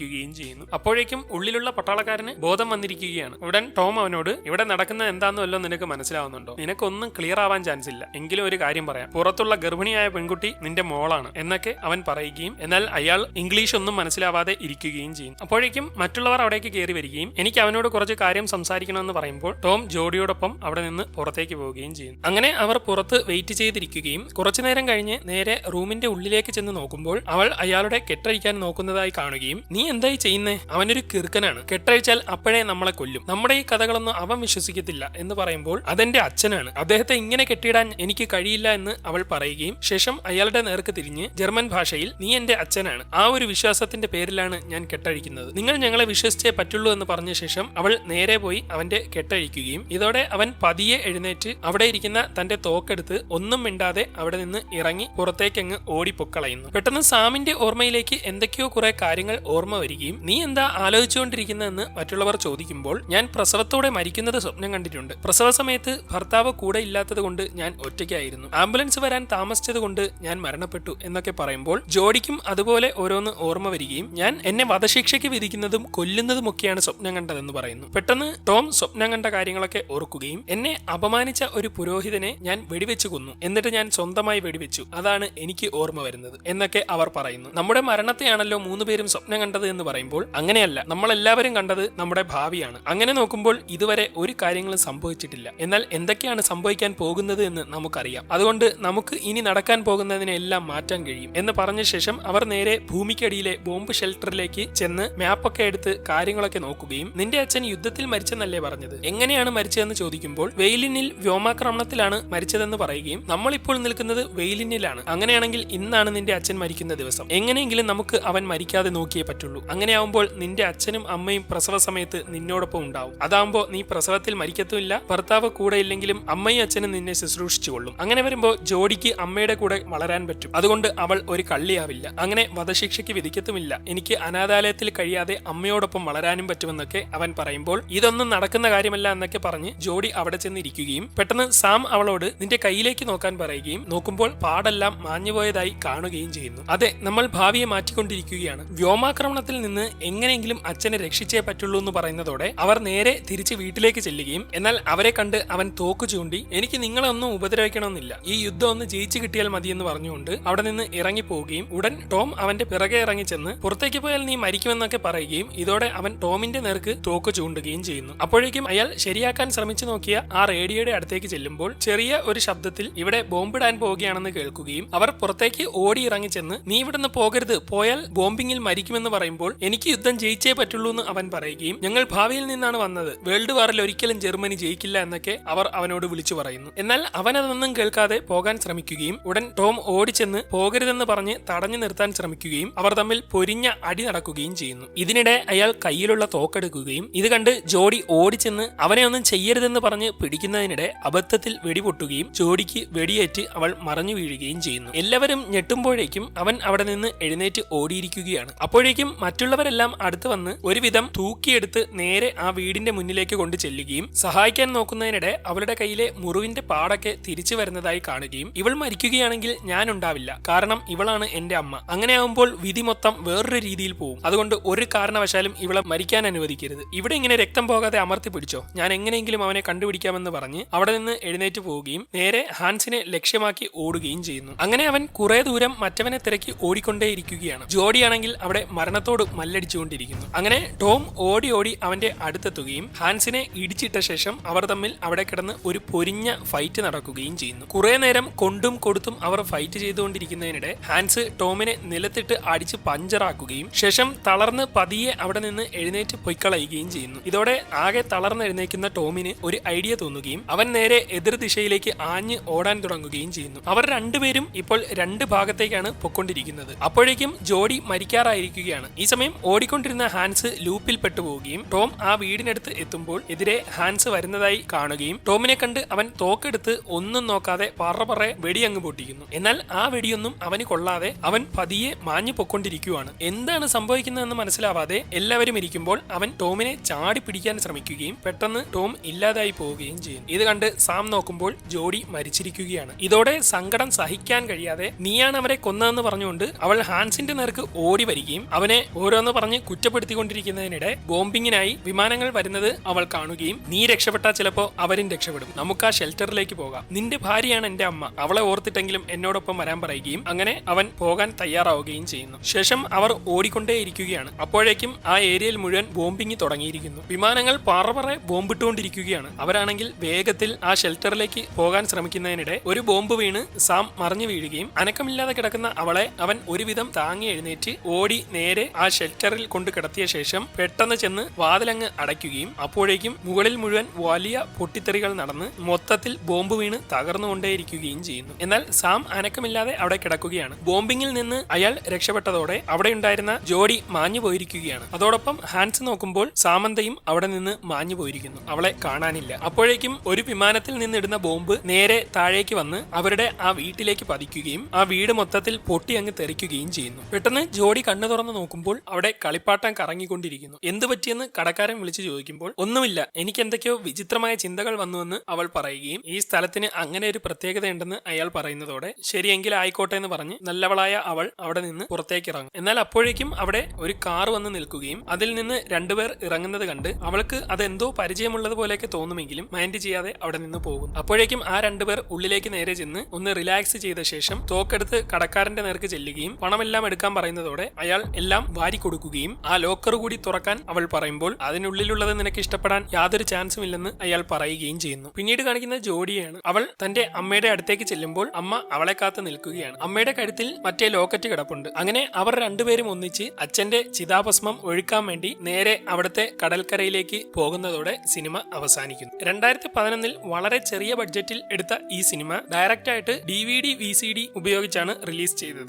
കരഞ്ഞുകൊണ്ടിരിക്കുകയും ചെയ്യുന്നു. അപ്പോഴേക്കും ഉള്ളിലുള്ള പട്ടാളക്കാരന് ബോധം വന്നിരിക്കുകയാണ്. ഉടൻ ടോം അവനോട് ഇവിടെ നടക്കുന്നത് എന്താണെന്നല്ലോ നിനക്ക് മനസ്സിലാവുന്നുണ്ടോ? നിനക്കൊന്നും ക്ലിയർ ആവാൻ ചാൻസ് ഇല്ല. എങ്കിലും ഒരു കാര്യം പറയാം. പുറത്തുള്ള ഗർഭിണിയായ പെൺകുട്ടി നിന്റെ മോളാണ് എന്നൊക്കെ അവൻ പറയുകയും എന്നാൽ അയാൾ ഇംഗ്ലീഷ് ഒന്നും മനസ്സിലാവാതെ ഇരിക്കുകയും ചെയ്യും അപ്പോഴേക്കും മറ്റുള്ളവർ അവിടേക്ക് കയറി വരികയും എനിക്ക് അവനോട് കുറച്ച് കാര്യം സംസാരിക്കണമെന്ന് പറയുമ്പോൾ ടോം ജോഡിയോടൊപ്പം അവിടെ നിന്ന് പുറത്തേക്ക് പോവുകയും ചെയ്യും അങ്ങനെ അവർ പുറത്ത് വെയിറ്റ് ചെയ്തിരിക്കുകയും കുറച്ചു നേരം കഴിഞ്ഞ് നേരെ റൂമിന്റെ ഉള്ളിലേക്ക് ചെന്ന് നോക്കുമ്പോൾ അവൾ അയാളുടെ കെട്ടഴിക്കാൻ നോക്കുന്നതായി കാണുകയും നീ എന്തായി ചെയ്യുന്നേ? അവനൊരു കിറുക്കനാണ് കെട്ടഴിച്ചാൽ അപ്പോഴേ നമ്മളെ കൊല്ലും. നമ്മുടെ ഈ കഥകളൊന്നും അവൻ വിശ്വസിക്കത്തില്ല എന്ന് പറയുമ്പോൾ അതെന്റെ അച്ഛനാണ്. അദ്ദേഹത്തെ ഇങ്ങനെ കെട്ടിയിടാൻ എനിക്ക് കഴിയില്ല എന്ന് അവൾ പറയുകയും ശേഷം അയാളുടെ നേർക്ക് തിരിഞ്ഞ് ജർമ്മൻ ഭാഷയിൽ നീ എന്റെ അച്ഛനാണ്. ആ ഒരു വിശ്വാസത്തിന്റെ പേരിലാണ് ഞാൻ കെട്ടഴിക്കുന്നത്. നിങ്ങൾ ഞങ്ങളെ വിശ്വസിച്ചേ പറ്റുള്ളൂ എന്ന് പറഞ്ഞ ശേഷം അവൾ നേരെ പോയി അവന്റെ കെട്ടഴിക്കുകയും ഇതോടെ അവൻ പതിയെ എഴുന്നേറ്റ് അവിടെ ഇരിക്കുന്ന തന്റെ തോക്കെടുത്ത് ഒന്നും മിണ്ടാതെ അവിടെ നിന്ന് ഇറങ്ങി പുറത്തേക്കങ്ങ് ഓടിപ്പൊക്കളയുന്നു. പെട്ടെന്ന് സാമിന്റെ ഓർമ്മയിലേക്ക് എന്തൊക്കെയോ കുറെ കാര്യങ്ങൾ ഓർമ്മ വരികയും നീ എന്താ ആലോചിച്ചുകൊണ്ടിരിക്കുന്നതെന്ന് മറ്റുള്ളവർ ചോദിക്കുമ്പോൾ ഞാൻ പ്രസവത്തോടെ മരിക്കുന്നത് സ്വപ്നം കണ്ടിട്ടുണ്ട്. പ്രസവ സമയത്ത് ഭർത്താവ് കൂടെ ഇല്ലാത്തത് കൊണ്ട് ഞാൻ ഒറ്റയ്ക്കായിരുന്നു. ആംബുലൻസ് വരാൻ താമസിച്ചത് കൊണ്ട് ഞാൻ മരണപ്പെട്ടു എന്നൊക്കെ പറയുമ്പോൾ ജോഡിക്കും അതുപോലെ ഓരോന്ന് ഓർമ്മ വരികയും ഞാൻ എന്നെ വധശിക്ഷയ്ക്ക് വിധിക്കുന്നതും കൊല്ലുന്നതുമൊക്കെയാണ് സ്വപ്നം കണ്ടതെന്ന് പറയുന്നു. പെട്ടെന്ന് ടോം സ്വപ്നം കണ്ട കാര്യങ്ങളൊക്കെ ഓർക്കുകയും എന്നെ അപമാനിച്ച ഒരു പുരോഹിതനെ ഞാൻ വെടിവെച്ചു കൊന്നു. എന്നിട്ട് ഞാൻ സ്വന്തമായി വെടിവെച്ചു. അതാണ് എനിക്ക് ഓർമ്മ വരുന്നത് എന്നൊക്കെ അവർ പറയുന്നു. നമ്മുടെ മരണത്തെയാണല്ലോ മൂന്നുപേരും സ്വപ്നം കണ്ടത് എന്ന് പറയുമ്പോൾ അങ്ങനെയല്ല. നമ്മളെല്ലാവരും കണ്ടത് നമ്മുടെ ഭാവിയാണ്. അങ്ങനെ നോക്കുമ്പോൾ ഇതുവരെ ഒരു കാര്യങ്ങളും സംഭവിച്ചിട്ടില്ല. എന്നാൽ എന്തൊക്കെയാണ് സംഭവിക്കാൻ പോകുന്നത് എന്ന് നമുക്കറിയാം. അതുകൊണ്ട് നമുക്ക് ഇനി നടക്കാൻ പോകുന്നതിനെല്ലാം മാറ്റാൻ കഴിയും എന്ന് പറഞ്ഞ ശേഷം അവർ നേരെ ഭൂമിക്കടിയിലെ ബോംബ് ഷെൽട്ടറിലേക്ക് ചെന്ന് മാപ്പൊക്കെ എടുത്ത് കാര്യങ്ങളൊക്കെ നോക്കുകയും നിന്റെ അച്ഛൻ യുദ്ധത്തിൽ മരിച്ചെന്നല്ലേ പറഞ്ഞത്? എങ്ങനെയാണ് മരിച്ചതെന്ന് ചോദിക്കുമ്പോൾ വെയിലിനിൽ വ്യോമാക്രമണത്തിലാണ് മരിച്ചതെന്ന് പറയുകയും നമ്മളിപ്പോൾ നിൽക്കുന്നത് വെയിലിനിലാണ്. അങ്ങനെയാണെങ്കിൽ ഇന്നാണ് നിന്റെ അച്ഛൻ മരിക്കുന്ന ദിവസം. എങ്ങനെയെങ്കിലും നമുക്ക് അവൻ മരിക്കാതെ നോക്കിയേ പറ്റുള്ളൂ. അങ്ങനെയാവുമ്പോൾ നിന്റെ അച്ഛനും അമ്മയും പ്രസവ സമയത്ത് നിന്നോടൊപ്പം ഉണ്ടാവും. അതാവുമ്പോൾ നീ പ്രസവത്തിൽ മരിക്കത്തുമില്ല. ഭർത്താവ് കൂടെ ഇല്ലെങ്കിലും അമ്മയും അച്ഛനും നിന്നെ ശുശ്രൂഷിച്ചു കൊള്ളും. അങ്ങനെ വരുമ്പോൾ ജോഡിക്ക് അമ്മയുടെ കൂടെ വളരാൻ പറ്റും. അതുകൊണ്ട് അവൾ ഒരു കള്ളിയാവില്ല. അങ്ങനെ വധശിക്ഷയ്ക്ക് വിധിക്കത്തുമില്ല. എനിക്ക് അനാഥാലയത്തിൽ കഴിയാതെ അമ്മയോടൊപ്പം വളരാനും പറ്റുമെന്നൊക്കെ അവൻ പറയുമ്പോൾ ഇതൊന്നും നടക്കുന്ന കാര്യമല്ല എന്നൊക്കെ പറഞ്ഞ് ജോഡി അവിടെ ചെന്നിരിക്കുകയും പെട്ടെന്ന് സാം അവളോട് നിന്റെ കയ്യിലേക്ക് നോക്കാൻ പറയുകയും നോക്കുമ്പോൾ പാടെല്ലാം മാഞ്ഞുപോയതായി കാണുകയും ചെയ്യുന്നു. അതെ നമ്മൾ ഭാവിയെ മാറ്റിക്കൊണ്ടിരിക്കുകയാണ്. വ്യോമാക്രമണത്തിൽ അപകടത്തിൽ നിന്ന് എങ്ങനെയെങ്കിലും അച്ഛനെ രക്ഷിച്ചേ പറ്റുള്ളൂ എന്ന് പറയുന്നതോടെ അവർ നേരെ തിരിച്ച് വീട്ടിലേക്ക് ചെല്ലുകയും എന്നാൽ അവരെ കണ്ട് അവൻ തോക്ക് ചൂണ്ടി എനിക്ക് നിങ്ങളൊന്നും ഉപദ്രവിക്കണമെന്നില്ല. ഈ യുദ്ധം ഒന്ന് ജയിച്ചു കിട്ടിയാൽ മതിയെന്ന് പറഞ്ഞുകൊണ്ട് അവിടെ നിന്ന് ഇറങ്ങി പോവുകയും ഉടൻ ടോം അവന്റെ പിറകെ ഇറങ്ങി ചെന്ന് പുറത്തേക്ക് പോയാൽ നീ മരിക്കുമെന്നൊക്കെ പറയുകയും ഇതോടെ അവൻ ടോമിന്റെ നേർക്ക് തോക്ക് ചൂണ്ടുകയും ചെയ്യുന്നു. അപ്പോഴേക്കും അയാൾ ശരിയാക്കാൻ ശ്രമിച്ചു നോക്കിയ ആ റേഡിയോയുടെ അടുത്തേക്ക് ചെല്ലുമ്പോൾ ചെറിയ ഒരു ശബ്ദത്തിൽ ഇവിടെ ബോംബിടാൻ പോവുകയാണെന്ന് കേൾക്കുകയും അവർ പുറത്തേക്ക് ഓടി ഇറങ്ങി ചെന്ന് നീ ഇവിടുന്ന് പോകരുത്. പോയാൽ ബോംബിങ്ങിൽ മരിക്കുമെന്ന് പറയുമ്പോൾ എനിക്ക് യുദ്ധം ജയിച്ചേ പറ്റുള്ളൂ എന്ന് അവൻ പറയുകയും ഞങ്ങൾ ഭാവിയിൽ നിന്നാണ് വന്നത്. വേൾഡ് വാറിൽ ഒരിക്കലും ജർമ്മനി ജയിക്കില്ല എന്നൊക്കെ അവർ അവനോട് വിളിച്ചു പറയുന്നു. എന്നാൽ അവൻ അതൊന്നും കേൾക്കാതെ പോകാൻ ശ്രമിക്കുകയും ഉടൻ ടോം ഓടിച്ചെന്ന് പോകരുതെന്ന് പറഞ്ഞ് തടഞ്ഞു നിർത്താൻ ശ്രമിക്കുകയും അവർ തമ്മിൽ പൊരിഞ്ഞ അടി നടക്കുകയും ചെയ്യുന്നു. ഇതിനിടെ അയാൾ കയ്യിലുള്ള തോക്കെടുക്കുകയും ഇത് കണ്ട് ജോഡി ഓടിച്ചെന്ന് അവനെ ഒന്നും ചെയ്യരുതെന്ന് പറഞ്ഞ് പിടിക്കുന്നതിനിടെ അബദ്ധത്തിൽ വെടിപൊട്ടുകയും ജോഡിക്ക് വെടിയേറ്റ് അവൾ മറഞ്ഞു വീഴുകയും ചെയ്യുന്നു. എല്ലാവരും ഞെട്ടുമ്പോഴേക്കും അവൻ അവിടെ നിന്ന് എഴുന്നേറ്റ് ഓടിയിരിക്കുകയാണ്. അപ്പോഴേക്കും മറ്റുള്ളവരെല്ലാം അടുത്ത് വന്ന് ഒരുവിധം തൂക്കിയെടുത്ത് നേരെ ആ വീടിന്റെ മുന്നിലേക്ക് കൊണ്ട് ചെല്ലുകയും സഹായിക്കാൻ നോക്കുന്നതിനിടെ അവളുടെ കയ്യിലെ മുറിവിന്റെ പാടൊക്കെ തിരിച്ചു വരുന്നതായി കാണുകയും ഇവൾ മരിക്കുകയാണെങ്കിൽ ഞാൻ ഉണ്ടാവില്ല. കാരണം ഇവളാണ് എന്റെ അമ്മ. അങ്ങനെയാവുമ്പോൾ വിധി മൊത്തം വേറൊരു രീതിയിൽ പോകും അതുകൊണ്ട് ഒരു കാരണവശാലും ഇവളെ മരിക്കാൻ അനുവദിക്കരുത്. ഇവിടെ ഇങ്ങനെ രക്തം പോകാതെ അമർത്തി പിടിച്ചോ? ഞാൻ എങ്ങനെയെങ്കിലും അവനെ കണ്ടുപിടിക്കാമെന്ന് പറഞ്ഞ് അവിടെ നിന്ന് എഴുന്നേറ്റ് പോവുകയും നേരെ ഹാൻസിനെ ലക്ഷ്യമാക്കി ഓടുകയും ചെയ്യുന്നു. അങ്ങനെ അവൻ കുറെ ദൂരം മറ്റവനെ തിരക്കി ഓടിക്കൊണ്ടേയിരിക്കുകയാണ്. ജോഡിയാണെങ്കിൽ അവിടെ മരണത്തോട് മല്ലടിച്ചുകൊണ്ടിരിക്കുന്നു. അങ്ങനെ ടോം ഓടി ഓടി അവന്റെ അടുത്തെത്തുകയും ഹാൻസിനെ ഇടിച്ചിട്ട ശേഷം അവർ തമ്മിൽ അവിടെ കിടന്ന് ഒരു പൊരിഞ്ഞ ഫൈറ്റ് നടക്കുകയും ചെയ്യുന്നു. കുറെ നേരം കൊണ്ടും കൊടുത്തും അവർ ഫൈറ്റ് ചെയ്തുകൊണ്ടിരിക്കുന്നതിനിടെ ഹാൻസ് ടോമിനെ നിലത്തിട്ട് അടിച്ച് പഞ്ചറാക്കുകയും ശേഷം തളർന്ന് പതിയെ അവിടെ നിന്ന് എഴുന്നേറ്റ് പൊയ്ക്കളയുകയും ചെയ്യുന്നു. ഇതോടെ ആകെ തളർന്ന് എഴുന്നേക്കുന്ന ടോമിന് ഒരു ഐഡിയ തോന്നുകയും അവൻ നേരെ എതിർ ദിശയിലേക്ക് ആഞ്ഞ് ഓടാൻ തുടങ്ങുകയും ചെയ്യുന്നു. അവർ രണ്ടുപേരും ഇപ്പോൾ രണ്ട് ഭാഗത്തേക്കാണ് പൊക്കൊണ്ടിരിക്കുന്നത് അപ്പോഴേക്കും ജോഡി മരിക്കാറായിരിക്കുകയാണ്. ഈ സമയം ഓടിക്കൊണ്ടിരുന്ന ഹാൻസ് ലൂപ്പിൽ പെട്ടുപോവുകയും ടോം ആ വീടിനടുത്ത് എത്തുമ്പോൾ എതിരെ ഹാൻസ് വരുന്നതായി കാണുകയും ടോമിനെ കണ്ട് അവൻ തോക്കെടുത്ത് ഒന്നും നോക്കാതെ പറ വെടി വെടിയങ്ങ് പൊട്ടിക്കുന്നു. എന്നാൽ ആ വെടിയൊന്നും അവന് കൊള്ളാതെ അവൻ പതിയെ മാഞ്ഞു പൊക്കൊണ്ടിരിക്കുകയാണ് എന്താണ് സംഭവിക്കുന്നതെന്ന് മനസ്സിലാവാതെ എല്ലാവരും ഇരിക്കുമ്പോൾ അവൻ ടോമിനെ ചാടി പിടിക്കാൻ ശ്രമിക്കുകയും പെട്ടെന്ന് ടോം ഇല്ലാതായി പോവുകയും ചെയ്യും. ഇത് കണ്ട് സാം നോക്കുമ്പോൾ ജോഡി മരിച്ചിരിക്കുകയാണ്. ഇതോടെ സങ്കടം സഹിക്കാൻ കഴിയാതെ നീയാണ് അവരെ കൊന്നതെന്ന് പറഞ്ഞുകൊണ്ട് അവൾ ഹാൻസിന്റെ നേർക്ക് ഓടി വരികയും അവനെ ഓരോന്ന് പറഞ്ഞ് കുറ്റപ്പെടുത്തിക്കൊണ്ടിരിക്കുന്നതിനിടെ ബോംബിങ്ങിനായി വിമാനങ്ങൾ വരുന്നത് അവൾ കാണുകയും നീ രക്ഷപ്പെട്ടാൽ ചിലപ്പോ അവരും രക്ഷപ്പെടും. നമുക്ക് ആ ഷെൽട്ടറിലേക്ക് പോകാം. നിന്റെ ഭാര്യയാണ് എന്റെ അമ്മ. അവളെ ഓർത്തിട്ടെങ്കിലും എന്നോടൊപ്പം വരാൻ പറയുകയും അങ്ങനെ അവൻ പോകാൻ തയ്യാറാവുകയും ചെയ്യുന്നു. ശേഷം അവർ ഓടിക്കൊണ്ടേയിരിക്കുകയാണ്. അപ്പോഴേക്കും ആ ഏരിയയിൽ മുഴുവൻ ബോംബിങ് തുടങ്ങിയിരിക്കുന്നു. വിമാനങ്ങൾ പറപറെ ബോംബിട്ടുകൊണ്ടിരിക്കുകയാണ്. അവരാണെങ്കിൽ വേഗത്തിൽ ആ ഷെൽട്ടറിലേക്ക് പോകാൻ ശ്രമിക്കുന്നതിനിടെ ഒരു ബോംബ് വീണ് സാം മറിഞ്ഞു വീഴുകയും അനക്കമില്ലാതെ കിടക്കുന്ന അവളെ അവൻ ഒരുവിധം താങ്ങി എഴുന്നേറ്റ് ഓടി നേരെ ഷെൽട്ടറിൽ കൊണ്ട് കിടത്തിയ ശേഷം പെട്ടെന്ന് ചെന്ന് വാതിലങ്ങ് അടയ്ക്കുകയും അപ്പോഴേക്കും മുകളിൽ മുഴുവൻ വലിയ പൊട്ടിത്തെറികൾ നടന്ന് മൊത്തത്തിൽ ബോംബ് വീണ് തകർന്നുകൊണ്ടേയിരിക്കുകയും ചെയ്യുന്നു. എന്നാൽ സാം അനക്കമില്ലാതെ അവിടെ കിടക്കുകയാണ്. ബോംബിങ്ങിൽ നിന്ന് അയാൾ രക്ഷപ്പെട്ടതോടെ അവിടെ ഉണ്ടായിരുന്ന ജോഡി മാഞ്ഞു പോയിരിക്കുകയാണ് അതോടൊപ്പം ഹാൻസ് നോക്കുമ്പോൾ സാമന്തയും അവിടെ നിന്ന് മാഞ്ഞു പോയിരിക്കുന്നു അവളെ കാണാനില്ല. അപ്പോഴേക്കും ഒരു വിമാനത്തിൽ നിന്നിടുന്ന ബോംബ് നേരെ താഴേക്ക് വന്ന് അവരുടെ ആ വീട്ടിലേക്ക് പതിക്കുകയും ആ വീട് മൊത്തത്തിൽ പൊട്ടി അങ്ങ് തെറിക്കുകയും ചെയ്യുന്നു. പെട്ടെന്ന് ജോഡി കണ്ണു തുറന്ന് നോക്കുമ്പോൾ അവിടെ കളിപ്പാട്ടം കറങ്ങിക്കൊണ്ടിരിക്കുന്നു. എന്ത് പറ്റിയെന്ന് കടക്കാരൻ വിളിച്ചു ചോദിക്കുമ്പോൾ ഒന്നുമില്ല എനിക്ക് എന്തൊക്കെയോ വിചിത്രമായ ചിന്തകൾ വന്നുവെന്ന് അവൾ പറയുകയും ഈ സ്ഥലത്തിന് അങ്ങനെ ഒരു പ്രത്യേകത ഉണ്ടെന്ന് അയാൾ പറയുന്നതോടെ ശരിയെങ്കിൽ ആയിക്കോട്ടെ എന്ന് പറഞ്ഞ് നല്ലവളായ അവൾ അവിടെ നിന്ന് പുറത്തേക്ക് ഇറങ്ങും എന്നാൽ അപ്പോഴേക്കും അവിടെ ഒരു കാർ വന്ന് നിൽക്കുകയും അതിൽ നിന്ന് രണ്ടുപേർ ഇറങ്ങുന്നത് കണ്ട് അവൾക്ക് അതെന്തോ പരിചയമുള്ളത് പോലെയൊക്കെ തോന്നുമെങ്കിലും മൈൻഡ് ചെയ്യാതെ അവിടെ നിന്ന് പോകും അപ്പോഴേക്കും ആ രണ്ടുപേർ ഉള്ളിലേക്ക് നേരെ ചെന്ന് ഒന്ന് റിലാക്സ് ചെയ്ത ശേഷം തോക്കെടുത്ത് കടക്കാരന്റെ നേർക്ക് ചെല്ലുകയും പണമെല്ലാം എടുക്കാൻ പറയുന്നതോടെ അയാൾ എല്ലാം വാരി കൊടുക്കുകയും ആ ലോക്കർ കൂടി തുറക്കാൻ അവൾ പറയുമ്പോൾ അതിനുള്ളിലുള്ളത് നിനക്ക് ഇഷ്ടപ്പെടാൻ യാതൊരു ചാൻസും ഇല്ലെന്ന് അയാൾ പറയുകയും ചെയ്യുന്നു. പിന്നീട് കാണിക്കുന്ന ജോഡിയാണ് അവൾ തന്റെ അമ്മയുടെ അടുത്തേക്ക് ചെല്ലുമ്പോൾ അമ്മ അവളെ കാത്ത് നിൽക്കുകയാണ്. അമ്മയുടെ കഴുത്തിൽ മറ്റേ ലോക്കറ്റ് കിടപ്പുണ്ട്. അങ്ങനെ അവർ രണ്ടുപേരും ഒന്നിച്ച് അച്ഛന്റെ ചിതാഭസ്മം ഒഴുക്കാൻ വേണ്ടി നേരെ അവിടുത്തെ കടൽക്കരയിലേക്ക് പോകുന്നതോടെ സിനിമ അവസാനിക്കുന്നു. രണ്ടായിരത്തി പതിനൊന്നിൽ വളരെ ചെറിയ ബഡ്ജറ്റിൽ എടുത്ത ഈ സിനിമ ഡയറക്റ്റായിട്ട് D V D V C D ഉപയോഗിച്ചാണ് റിലീസ് ചെയ്തത്.